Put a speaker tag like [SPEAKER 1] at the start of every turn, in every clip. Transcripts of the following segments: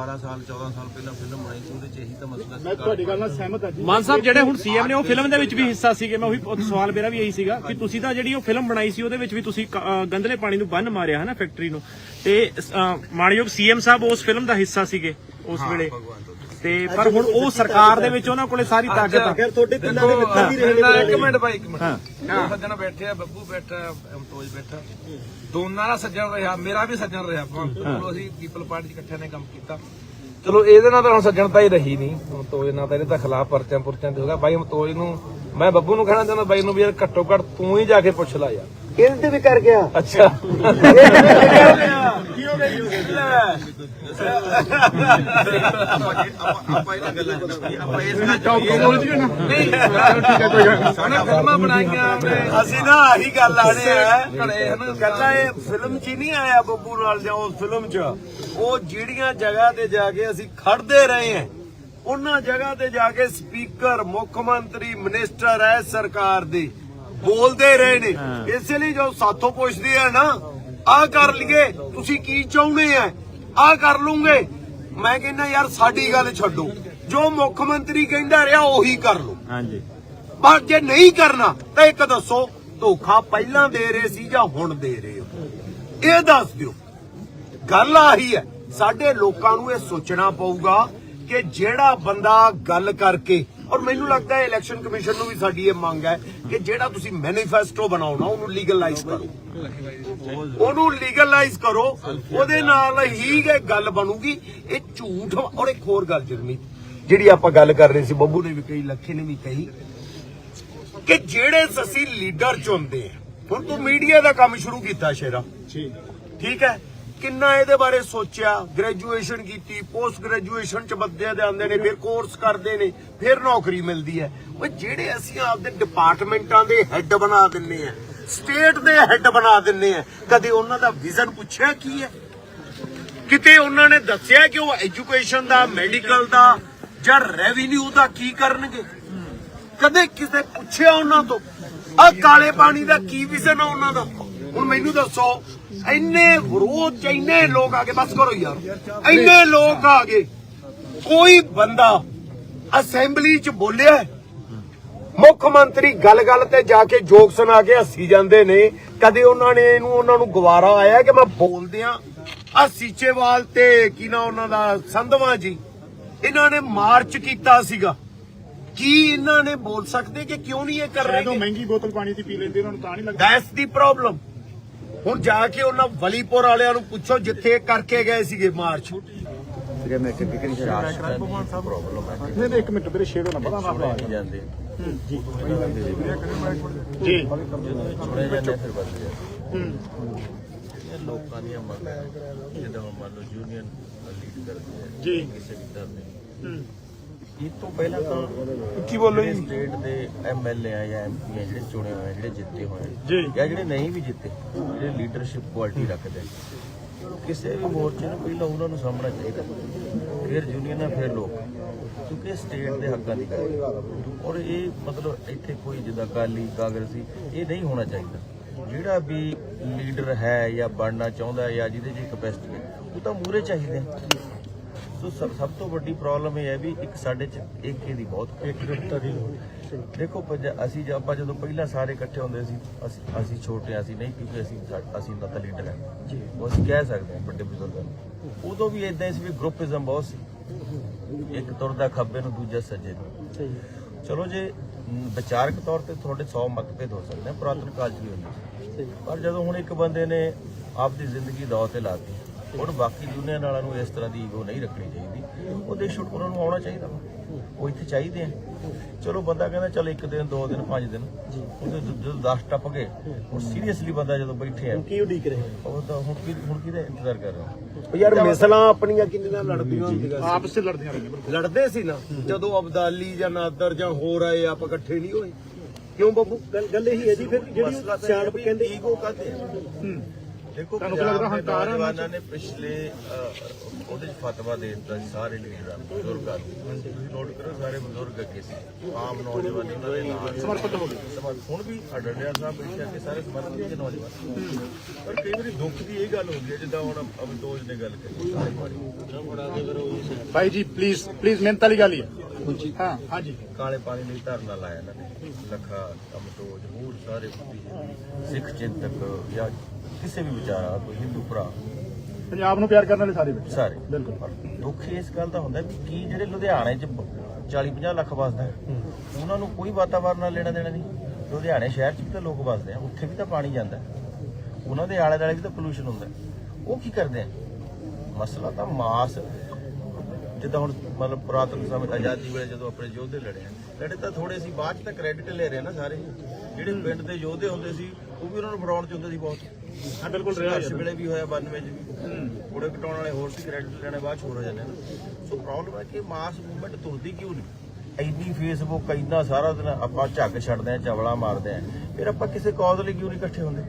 [SPEAKER 1] 12 ਸਾਲ 14 ਸਾਲ ਪਹਿਲਾਂ ਫਿਲਮ ਬਣਾਈ ਸੀ ਉਹਦੇ ਚ ਇਹੀ ਤਾਂ ਮਸਲਾ ਸੀ
[SPEAKER 2] ਮੈਂ ਤੁਹਾਡੀ ਗੱਲ ਨਾਲ ਸਹਿਮਤ ਹਾਂ ਜੀ।
[SPEAKER 3] ਮਾਨ ਸਾਹਿਬ ਜਿਹੜੇ ਹੁਣ ਸੀਐਮ ਨੇ ਉਹ ਫਿਲਮ ਦੇ ਵਿੱਚ ਵੀ ਹਿੱਸਾ ਸੀਗੇ ਮੈਂ ਉਹੀ ਉਹ ਸਵਾਲ ਮੇਰਾ ਵੀ ਇਹੀ ਸੀਗਾ ਕਿ ਤੁਸੀਂ ਤਾਂ ਜਿਹੜੀ ਉਹ ਫਿਲਮ ਬਣਾਈ ਸੀ ਉਹਦੇ ਵਿੱਚ ਵੀ ਤੁਸੀਂ ਕ- ਗੰਦਲੇ ਪਾਣੀ ਨੂੰ ਬੰਨ ਮਾਰਿਆ ਹੈ ਨਾ ਫੈਕਟਰੀ ਨੂੰ। ਤੇ ਅਹ, ਮਾਣਯੋਗ ਸੀਐਮ ਸਾਹਿਬ ਉਸ ਫਿਲਮ ਦਾ ਹਿੱਸਾ ਸੀਗੇ ਉਸ ਵੇਲੇ। ਤੇ। ਪਰ ਹੁਣ ਉਹ ਸਰਕਾਰ ਦੇ ਵਿੱਚ ਉਹਨਾਂ ਕੋਲੇ ਸਾਰੀ ਤਾਕਤ ਆ।
[SPEAKER 2] ਅਗਰ ਤੁਹਾਡੇ ਪਿੰਡਾਂ ਦੇ ਮਿੱਤਰ ਵੀ ਰਹੇ ਨੇ
[SPEAKER 1] ਇੱਕ। ਮਿੰਟ ਭਾਈ ਇੱਕ ਮਿੰਟ। ਦੋ ਸੱਜਣ ਬੈਠੇ ਆ ਬੱਬੂ ਬੈਠਾ ਅਮਤੋਜ ਬੈਠਾ। ਦੋਨਾਂ ਦਾ ਸੱਜਣ ਰਿਹਾ ਮੇਰਾ ਵੀ ਸੱਜਣ ਰਿਹਾ। ਚਲੋ ਅਸੀਂ ਪੀਪਲ ਪਾਰਟੀ ਚ ਇਕੱਠਿਆਂ ਨੇ ਕੰਮ ਕੀਤਾ। ਚਲੋ ਇਹਦੇ ਨਾਲ ਤਾਂ ਹੁਣ ਸੱਜਣਤਾ ਹੀ ਰਹੀ ਨਹੀਂ। ਅਮਤੋਜ ਨਾਲ ਤਾਂ ਇਹਦੇ ਤਾਂ ਖਿਲਾਫ ਪਰਚਿਆਂ ਪੁਰਚਿਆਂ ਤੇ ਹੋਗਾ ਬਾਈ ਅਮਤੋਜ ਨੂੰ ਮੈਂ ਬੱਬੂ ਨੂੰ ਕਹਿਣਾ ਚਾਹੁੰਦਾ ਬਾਈ ਨੂੰ ਵੀ ਯਾਰ ਘੱਟੋ ਘੱਟ ਤੂੰ ਹੀ ਜਾ ਕੇ ਪੁੱਛ ਲੈ ਯਾਰ।
[SPEAKER 2] ਇਹਦੇ ਤੇ ਵੀ ਕਰ ਗਿਆ।
[SPEAKER 1] ਅੱਛਾ। ਆਪਾਂ ਇਹਨਾਂ ਗੱਲਾਂ ਆਪਾਂ ਇਸ ਨਾਲ ਚੌਕੀ ਨਹੀਂ ਸਾਨੇ ਫਿਲਮਾਂ ਬਣਾਈਆਂ ਆਪਣੇ
[SPEAKER 4] ਅਸੀਂ ਨਾ ਆਹੀ ਗੱਲ ਆਣੇ ਆ।
[SPEAKER 1] ਘੜੇ ਹਨ
[SPEAKER 4] ਕਹਿੰਦਾ ਇਹ ਫਿਲਮ 'ਚ ਹੀ ਨਹੀਂ ਆਇਆ ਬੱਬੂ ਨਾਲ ਜਾਂ ਉਸ ਫਿਲਮ 'ਚ। ਉਹ ਜਿਹੜੀਆਂ ਜਗ੍ਹਾ ਤੇ ਜਾ ਕੇ ਅਸੀਂ ਖੜਦੇ ਰਹੇ ਆ ਉਹਨਾਂ ਜਗ੍ਹਾ ਤੇ ਜਾ ਕੇ ਸਪੀਕਰ ਮੁੱਖ ਮੰਤਰੀ ਮਿਨਿਸਟਰ ਹੈ ਸਰਕਾਰ ਦੇ। ਬੋਲਦੇ ਰਹੇ ਨੇ। ਇਸੇ ਲਈ ਜੋ ਸਾਥੋਂ ਪੁੱਛਦੇ ਆ ਨਾ ਆ ਕਰ ਲਈਏ ਤੁਸੀਂ ਕੀ ਚਾਹੁੰਦੇ ਆ? ਆ ਕਰ ਲੂੰਗੇ। ਮੈਂ ਕਹਿੰਦਾ ਯਾਰ ਸਾਡੀ ਗੱਲ ਛੱਡੋ। ਜੋ ਮੁੱਖ ਮੰਤਰੀ ਕਹਿੰਦਾ ਰਿਹਾ ਉਹੀ ਕਰ ਲਓ।
[SPEAKER 3] ਹਾਂਜੀ।
[SPEAKER 4] ਪਰ ਜੇ ਨਹੀਂ ਕਰਨਾ ਤਾਂ ਇੱਕ ਦੱਸੋ ਧੋਖਾ ਪਹਿਲਾਂ ਦੇ ਰਹੇ ਸੀ ਜਾਂ ਹੁਣ ਦੇ ਰਹੇ ਹੋ? ਇਹ ਦੱਸ ਦਿਓ। ਗੱਲ ਆਹੀ ਹੈ ਸਾਡੇ ਲੋਕਾਂ ਨੂੰ ਇਹ ਸੋਚਣਾ ਪਊਗਾ ਕਿ ਜਿਹੜਾ ਬੰਦਾ ਗੱਲ ਕਰਕੇ ਔਰ ਮੈਨੂੰ ਲੱਗਦਾ ਹੈ ਇਲੈਕਸ਼ਨ ਕਮਿਸ਼ਨ ਨੂੰ ਵੀ ਸਾਡੀ ਇਹ ਮੰਗ ਹੈ ਕਿ ਜਿਹੜਾ ਤੁਸੀਂ ਮੈਨੀਫੈਸਟੋ ਬਣਾਉਣਾ ਉਹਨੂੰ ਲੀਗਲਾਈਜ਼ ਕਰੋ। ਉਹਨੂੰ ਲੀਗਲਾਈਜ਼ ਕਰੋ ਉਹਦੇ ਨਾਲ ਹੀ ਗੱਲ ਬਣੂਗੀ। ਇਹ ਝੂਠ ਔਰ ਇੱਕ ਹੋਰ ਗੱਲ ਜਰਮੀ ਜਿਹੜੀ ਆਪਾਂ ਗੱਲ ਕਰ ਰਹੇ ਸੀ ਬੱਬੂ ਨੇ ਵੀ ਕਹੀ ਲੱਖੇ ਨੇ ਵੀ ਕਹੀ ਕਿ ਜਿਹੜੇ ਅਸੀਂ ਲੀਡਰ ਚੁਣਦੇ ਆ ਹੁਣ ਤੂੰ ਮੀਡੀਆ ਦਾ ਕੰਮ ਸ਼ੁਰੂ ਕੀਤਾ ਸ਼ੇਰਾ। ਠੀਕ ਹੈ? ਕਿੰਨਾ ਇਹਦੇ ਬਾਰੇ ਸੋਚਿਆ ਗ੍ਰੈਜੂਏਸ਼ਨ ਕੀਤੀ ਪੋਸਟ ਗ੍ਰੈਜੂਏਸ਼ਨ ਚ ਬੱਦੇ ਦੇ ਆਉਂਦੇ ਨੇ, ਫਿਰ ਕੋਰਸ ਕਰਦੇ ਨੇ, ਫਿਰ ਨੌਕਰੀ ਮਿਲਦੀ ਹੈ। ਉਹ ਜਿਹੜੇ ਅਸੀਂ ਆਪਦੇ ਡਿਪਾਰਟਮੈਂਟਾਂ ਦੇ ਹੈੱਡ ਬਣਾ ਦਿੰਨੇ ਆ ਸਟੇਟ ਦੇ ਹੈੱਡ ਬਣਾ ਦਿੰਨੇ ਆ, ਕਦੇ ਉਹਨਾਂ ਦਾ ਵਿਜ਼ਨ ਪੁੱਛਿਆ ਕੀ ਹੈ? ਕਿਤੇ ਉਹਨਾਂ ਨੇ ਦੱਸਿਆ ਕਿ ਉਹ ਐਜੂਕੇਸ਼ਨ ਦਾ ਮੈਡੀਕਲ ਦਾ ਜਾਂ ਰੈਵਨਿਊ ਦਾ ਕੀ ਕਰਨਗੇ? ਕਦੇ ਕਿਸੇ ਪੁੱਛਿਆ ਉਹਨਾਂ ਤੋਂ? ਆ ਕਾਲੇ ਪਾਣੀ ਦਾ ਕੀ ਵਿਜ਼ਨ ਆ ਉਹਨਾਂ ਦਾ? ਹੁਣ ਮੈਨੂੰ ਦੱਸੋ ਇੰਨੇ ਵਿਰੋਧ ਚ ਇੰਨੇ ਲੋਕ ਆ ਗਏ ਬਸ ਕਰੋ ਯਾਰ। ਇੰਨੇ ਲੋਕ ਆ ਗਏ ਕੋਈ ਬੰਦਾ ਅਸੈਂਬਲੀ ਚ ਬੋਲਿਆ? ਮੁੱਖ ਮੰਤਰੀ ਗੱਲ-ਗੱਲ ਤੇ ਜਾ ਕੇ ਜੋਕ ਸੁਣਾ ਕੇ ਹੱਸੀ ਜਾਂਦੇ ਨੇ। ਕਦੇ ਉਹਨਾਂ ਨੇ ਇਹਨੂੰ ਉਹਨਾਂ ਨੂੰ ਗਵਾਰਾ ਆਇਆ ਕਿ ਮੈਂ ਬੋਲਦਿਆਂ ਆ ਸੀਚੇਵਾਲ ਤੇ ਕੀ ਨਾ ਉਹਨਾਂ ਦਾ ਸੰਧਵਾ ਜੀ ਇਹਨਾਂ ਨੇ ਮਾਰਚ ਕੀਤਾ ਸੀਗਾ। ਕੀ ਇਹਨਾਂ ਨੇ ਬੋਲ ਸਕਦੇ ਕਿ ਕਿਉਂ ਨਹੀਂ ਇਹ ਕਰ ਰਹੇ
[SPEAKER 2] ਮਹਿੰਗੀ ਬੋਤਲ ਪਾਣੀ ਦੀ ਪੀ ਲੈਂਦੇ ਉਹਨਾਂ ਨੂੰ ਤਾਂ ਨਹੀਂ ਲੱਗਦਾ।
[SPEAKER 4] ਦੀ ਪ੍ਰੋਬਲਮ ਹੁਣ ਜਾ ਕੇ ਉਹਨਾਂ ਵਲੀਪੁਰ ਵਾਲਿਆਂ ਨੂੰ ਪੁੱਛੋ ਜਿੱਥੇ ਕਰਕੇ ਗਏ ਸੀਗੇ ਮਾਰਚ।
[SPEAKER 2] ਨਹੀਂ ਨਹੀਂ ਇੱਕ ਮਿੰਟ ਮੇਰੇ ਸ਼ੇਰੋ ਨਾ ਪਤਾ ਨਾ ਆਪਣਾ
[SPEAKER 5] ਜਾਂਦੇ।
[SPEAKER 2] ਜੀ।
[SPEAKER 5] ਚੁਣੇ ਜਾਂਦੇ ਫਿਰ ਬਦਲ ਜਾਂਦੇ ਇਹ ਲੋਕਾਂ ਦੀਆਂ ਮੰਗਾਂ ਜਦੋਂ ਮੰਨ ਲਓ ਯੂਨੀਅਨ ਲੀਡ ਕਰਦੇ
[SPEAKER 2] ਜੀ।
[SPEAKER 5] ਕਿਸੇ ਵੀ ਤਰ੍ਹਾਂ ਦੇ।
[SPEAKER 2] ਹੂੰ।
[SPEAKER 5] ਇਹ ਤੋਂ ਪਹਿਲਾਂ ਤਾਂ
[SPEAKER 4] ਕੀ ਬੋਲੋ ਜੀ
[SPEAKER 5] ਸਟੇਟ ਦੇ ਐਮਐਲਏ ਆ ਜਾਂ ਐਮਪੀ ਜਿਹੜੇ ਚੁਣੇ ਹੋਏ ਆ, ਜਿਹੜੇ ਜਿੱਤੇ ਹੋਏ ਆ,
[SPEAKER 2] ਜੀ।
[SPEAKER 5] ਜਾਂ ਜਿਹੜੇ ਨਹੀਂ ਵੀ ਜਿੱਤੇ ਜਿਹੜੇ ਲੀਡਰਸ਼ਿਪ ਕੁਆਲਿਟੀ ਰੱਖਦੇ ਆ। ਕਿਸੇ ਵੀ ਮੋਰਚੇ ਨੂੰ ਪਹਿਲਾਂ ਉਹਨਾਂ ਨੂੰ ਸਾਹਮਣਾ ਚਾਹੀਦਾ ਫਿਰ ਯੂਨੀਅਨ ਫਿਰ ਲੋਕ ਕਿਉਂਕਿ ਸਟੇਟ ਦੇ ਹੱਕਾਂ ਦੀ ਗੱਲ ਹੈ। ਔਰ ਇਹ ਮਤਲਬ ਇੱਥੇ ਕੋਈ ਜਿੱਦਾਂ ਅਕਾਲੀ ਕਾਂਗਰਸੀ ਇਹ ਨਹੀਂ ਹੋਣਾ ਚਾਹੀਦਾ ਜਿਹੜਾ ਵੀ ਲੀਡਰ ਹੈ ਜਾਂ ਬਣਨਾ ਚਾਹੁੰਦਾ ਹੈ ਜਾਂ ਜਿਹਦੇ 'ਚ ਕਪੈਸਿਟੀ ਹੈ ਉਹ ਤਾਂ ਮੂਰੇ ਚਾਹੀਦੇ ਆ ਸੋ ਸਭ ਸਭ ਤੋਂ ਵੱਡੀ ਪ੍ਰੋਬਲਮ ਇਹ ਹੈ ਵੀ ਇੱਕ ਸਾਡੇ ਚ ਏਕੇ ਦੀ ਬਹੁਤ ਏਕਤਾ ਦੀ ਦੇਖੋ ਅਸੀਂ ਜਦ ਆਪਾਂ ਜਦੋਂ ਪਹਿਲਾਂ ਸਾਰੇ ਇਕੱਠੇ ਹੁੰਦੇ ਸੀ ਅਸੀਂ ਅਸੀਂ ਛੋਟੇ ਹਾਂ, ਅਸੀਂ ਨਹੀਂ ਕਿਉਂਕਿ ਅਸੀਂ ਅਸੀਂ ਨਾ ਤਾਂ ਲੀਡਰ ਹੈ। ਜੀ। ਉਹ ਅਸੀਂ ਕਹਿ ਸਕਦੇ ਹਾਂ ਵੱਡੇ ਬਜ਼ੁਰਗਾਂ ਨੂੰ। ਉਦੋਂ ਵੀ ਇਦਾਂ ਸੀ ਵੀ ਗਰੁੱਪਿਜ਼ਮ ਬਹੁਤ ਸੀ। ਇੱਕ ਤੁਰਦਾ ਖੱਬੇ ਨੂੰ ਦੂਜਾ ਸੱਜੇ ਨੂੰ। ਚਲੋ ਜੇ ਵਿਚਾਰਕ ਤੌਰ ਤੇ ਤੁਹਾਡੇ 100 ਮਤਭੇਦ ਹੋ ਸਕਦੇ ਆ ਪੁਰਾਤਨ ਕਾਲ 'ਚ ਵੀ ਹੁੰਦੇ ਪਰ ਜਦੋਂ ਹੁਣ ਇੱਕ ਬੰਦੇ ਨੇ ਆਪਦੀ ਜ਼ਿੰਦਗੀ ਦਾਅ ਤੇ ਲਾਤੀ ਹੁਣ ਬਾਕੀ ਯੂਨੀਅਨ ਵਾਲਿਆਂ ਨੂੰ ਇਸ ਤਰ੍ਹਾਂ ਦੀ ਈਗੋ ਨਹੀਂ ਰੱਖਣੀ ਚਾਹੀਦੀ। ਉਹਦੇ ਸ਼ੁੱਡ ਉਹਨਾਂ ਨੂੰ ਆਉਣਾ ਚਾਹੀਦਾ। ਵਾ। ਉਹ ਇੱਥੇ ਚਾਹੀਦੇ ਆ। ਚਲੋ ਬੰਦਾ ਕਹਿੰਦਾ ਚਲ ਇੱਕ ਦਿਨ ਦੋ ਦਿਨ ਪੰਜ ਦਿਨ। ਉਹਦੇ ਜਦੋਂ 10 ਟੱਪ ਗਏ ਹੁਣ ਸੀਰੀਅਸਲੀ ਬੰਦਾ ਜਦੋਂ ਬੈਠੇ ਆ
[SPEAKER 2] ਕੀ ਉਡੀਕ ਰਹੇ?
[SPEAKER 5] ਉਹ ਤਾਂ ਹੁਣ ਕੀ ਹੁਣ ਕਿਹਦਾ ਇੰਤਜ਼ਾਰ ਕਰ ਰਿਹਾ?
[SPEAKER 4] ਉਹ ਯਾਰ ਮਿਸਲਾਂ ਆਪਣੀਆਂ ਕਿੰਨੀਆਂ ਲੜਦੀਆਂ ਹੁੰਦੀਆਂ ਸੀ।
[SPEAKER 2] ਆਪਸ ਵਿੱਚ ਲੜਦੀਆਂ ਰਹੀਆਂ
[SPEAKER 4] ਲੜਦੇ ਸੀ ਨਾ ਜਦੋਂ ਅਬਦਾਲੀ ਜਾਂ ਨਾਦਰ ਜਾਂ ਹੋਰ ਆਏ ਆਪਾਂ ਇਕੱਠੇ ਨਹੀਂ ਹੋਏ। ਕਿਉਂ ਬੱਬੂ
[SPEAKER 2] ਗੱਲ ਗੱਲ ਇਹੀ ਹੈ ਜੀ ਫਿਰ ਜਿਹੜੀ ਸਿਆਣਪ ਕਹਿੰਦੇ
[SPEAKER 5] ਈਗੋ ਕਾਤੇ
[SPEAKER 2] ਹੂੰ।
[SPEAKER 5] ਦੇਖੋ
[SPEAKER 2] ਤੁਹਾਨੂੰ ਕੀ ਲੱਗਦਾ
[SPEAKER 5] ਦੇ
[SPEAKER 2] ਹੰਕਾਰ ਹੈ ਉਹਨਾਂ 'ਚ?
[SPEAKER 5] ਨੇ ਪਿਛਲੇ ਅਹ, ਉਹਦੇ ਚ ਫਤਵਾ ਦੇ ਦਿੱਤਾ ਸੀ ਸਾਰੇ ਲੀਡਰਾਂ ਨੂੰ ਬਜ਼ੁਰਗਾਂ ਨੂੰ। ਤੁਸੀਂ ਨੋਟ ਕਰੋ ਸਾਰੇ ਬਜ਼ੁਰਗ ਅੱਗੇ ਸੀ। ਆਮ ਨੌਜਵਾਨ ਉਹਨਾਂ ਦੇ ਨਾਲ
[SPEAKER 2] ਸਮਰਪਿਤ ਹੋ ਗਏ।
[SPEAKER 5] ਸਮਰਥ ਹੁਣ ਵੀ ਅਡੜਿਆ ਸਾਹਿਬ ਪਿੱਛੇ ਅੱਗੇ ਸਾਰੇ ਸਮਰਥ ਨੇ ਨੌਜਵਾਨ। ਪਰ ਕਈ ਵਾਰੀ ਦੁੱਖ ਦੀ ਇਹ ਗੱਲ ਹੁੰਦੀ ਹੈ ਜਿੱਦਾਂ ਹੁਣ ਅਬਦੋਜ ਨੇ ਗੱਲ ਕਰੀ ਸਾਰੇ
[SPEAKER 2] ਭਾਈ ਜੀ ਪਲੀਜ਼ ਪਲੀਜ਼ ਮਿਹਨਤ ਵਾਲੀ ਗੱਲ ਹੀ ਹੈ। ਹਾਂ ਹਾਂਜੀ।
[SPEAKER 5] ਕਾਲੇ ਪਾਣੀ ਲਈ ਧਰਨਾ ਲਾਇਆ ਇਹਨਾਂ ਨੇ। ਲੱਖਾ ਅਮਦੋਜ ਹੋਰ ਸਾਰੇ ਸਿੱਖ ਚਿੰਤਕ ਜਾਂ ਕਿਸੇ ਵੀ ਵਿਚਾਰਾ ਕੋਈ ਹਿੰਦੂ ਭਰਾ।
[SPEAKER 2] ਪੰਜਾਬ ਨੂੰ ਪਿਆਰ ਕਰਨ ਵਾਲੇ ਸਾਰੇ ਬੈਠੇ
[SPEAKER 5] ਸਾਰੇ।
[SPEAKER 2] ਬਿਲਕੁਲ।
[SPEAKER 5] ਦੁੱਖ ਇਸ ਗੱਲ ਦਾ ਹੁੰਦਾ ਵੀ ਕੀ ਜਿਹੜੇ ਲੁਧਿਆਣੇ 'ਚ 40 50 ਲੱਖ ਵਸਦਾ ਉਹਨਾਂ ਨੂੰ ਕੋਈ ਵਾਤਾਵਰਨ ਨਾਲ ਲੈਣਾ ਦੇਣਾ ਨਹੀਂ। ਲੁਧਿਆਣੇ ਸ਼ਹਿਰ 'ਚ ਵੀ ਤਾਂ ਲੋਕ ਵਸਦੇ ਆ ਉੱਥੇ ਵੀ ਤਾਂ ਪਾਣੀ ਜਾਂਦਾ। ਉਹਨਾਂ ਦੇ ਆਲੇ ਦੁਆਲੇ ਵੀ ਤਾਂ ਪੋਲੂਸ਼ਨ ਹੁੰਦਾ। ਉਹ ਕੀ ਕਰਦੇ ਆ? ਮਸਲਾ ਤਾਂ ਮਾਸ ਜਿੱਦਾਂ ਹੁਣ ਮਤਲਬ ਪੁਰਾਤਨ ਸਮੇਂ ਆਜ਼ਾਦੀ ਵੇਲੇ ਜਦੋਂ ਆਪਣੇ ਯੋਧੇ ਲੜੇ ਆ ਲੜੇ ਤਾਂ ਥੋੜੇ ਸੀ ਬਾਅਦ 'ਚ ਤਾਂ ਕ੍ਰੈਡਿਟ ਲੈ ਰਹੇ ਆ ਨਾ ਸਾਰੇ। ਜਿਹੜੇ ਪਿੰਡ ਦੇ ਯੋਧੇ ਹੁੰਦੇ ਸੀ ਉਹ ਵੀ ਉਹਨਾਂ ਨੂੰ ਫੜਾਉਣ 'ਚ ਹੁੰਦੇ ਸੀ ਬਹੁਤ।
[SPEAKER 2] ਹਾਂ ਬਿਲਕੁਲ ਰਿਹਾ
[SPEAKER 5] ਸੰਘਰਸ਼ ਵੇਲੇ ਵੀ ਹੋਇਆ 92 ਚ ਵੀ ਕੋੜੇ ਕਟਾਉਣ ਵਾਲੇ ਹੋਰ ਸੀ ਕ੍ਰੈਡਿਟ ਲੈਣੇ ਬਾਅਦ ਹੋਰ ਹੋ ਜਾਂਦੇ ਨੇ। ਸੋ ਪ੍ਰੋਬਲਮ ਹੈ ਕਿ ਮਾਸ ਮੂਵਮੈਂਟ ਤੁਰਦੀ ਕਿਉਂ ਨਹੀਂ? ਇੰਨੀ ਫੇਸਬੁੱਕ ਇੰਨਾ ਸਾਰਾ ਦਿਨ ਆਪਾਂ ਝੱਗ ਛੱਡਦੇ ਆ ਚਵਲਾ ਮਾਰਦੇ ਆ ਫਿਰ ਆਪਾਂ ਕਿਸੇ ਕਾਜ਼ ਲਈ ਕਿਉਂ ਨਹੀਂ ਇਕੱਠੇ ਹੁੰਦੇ?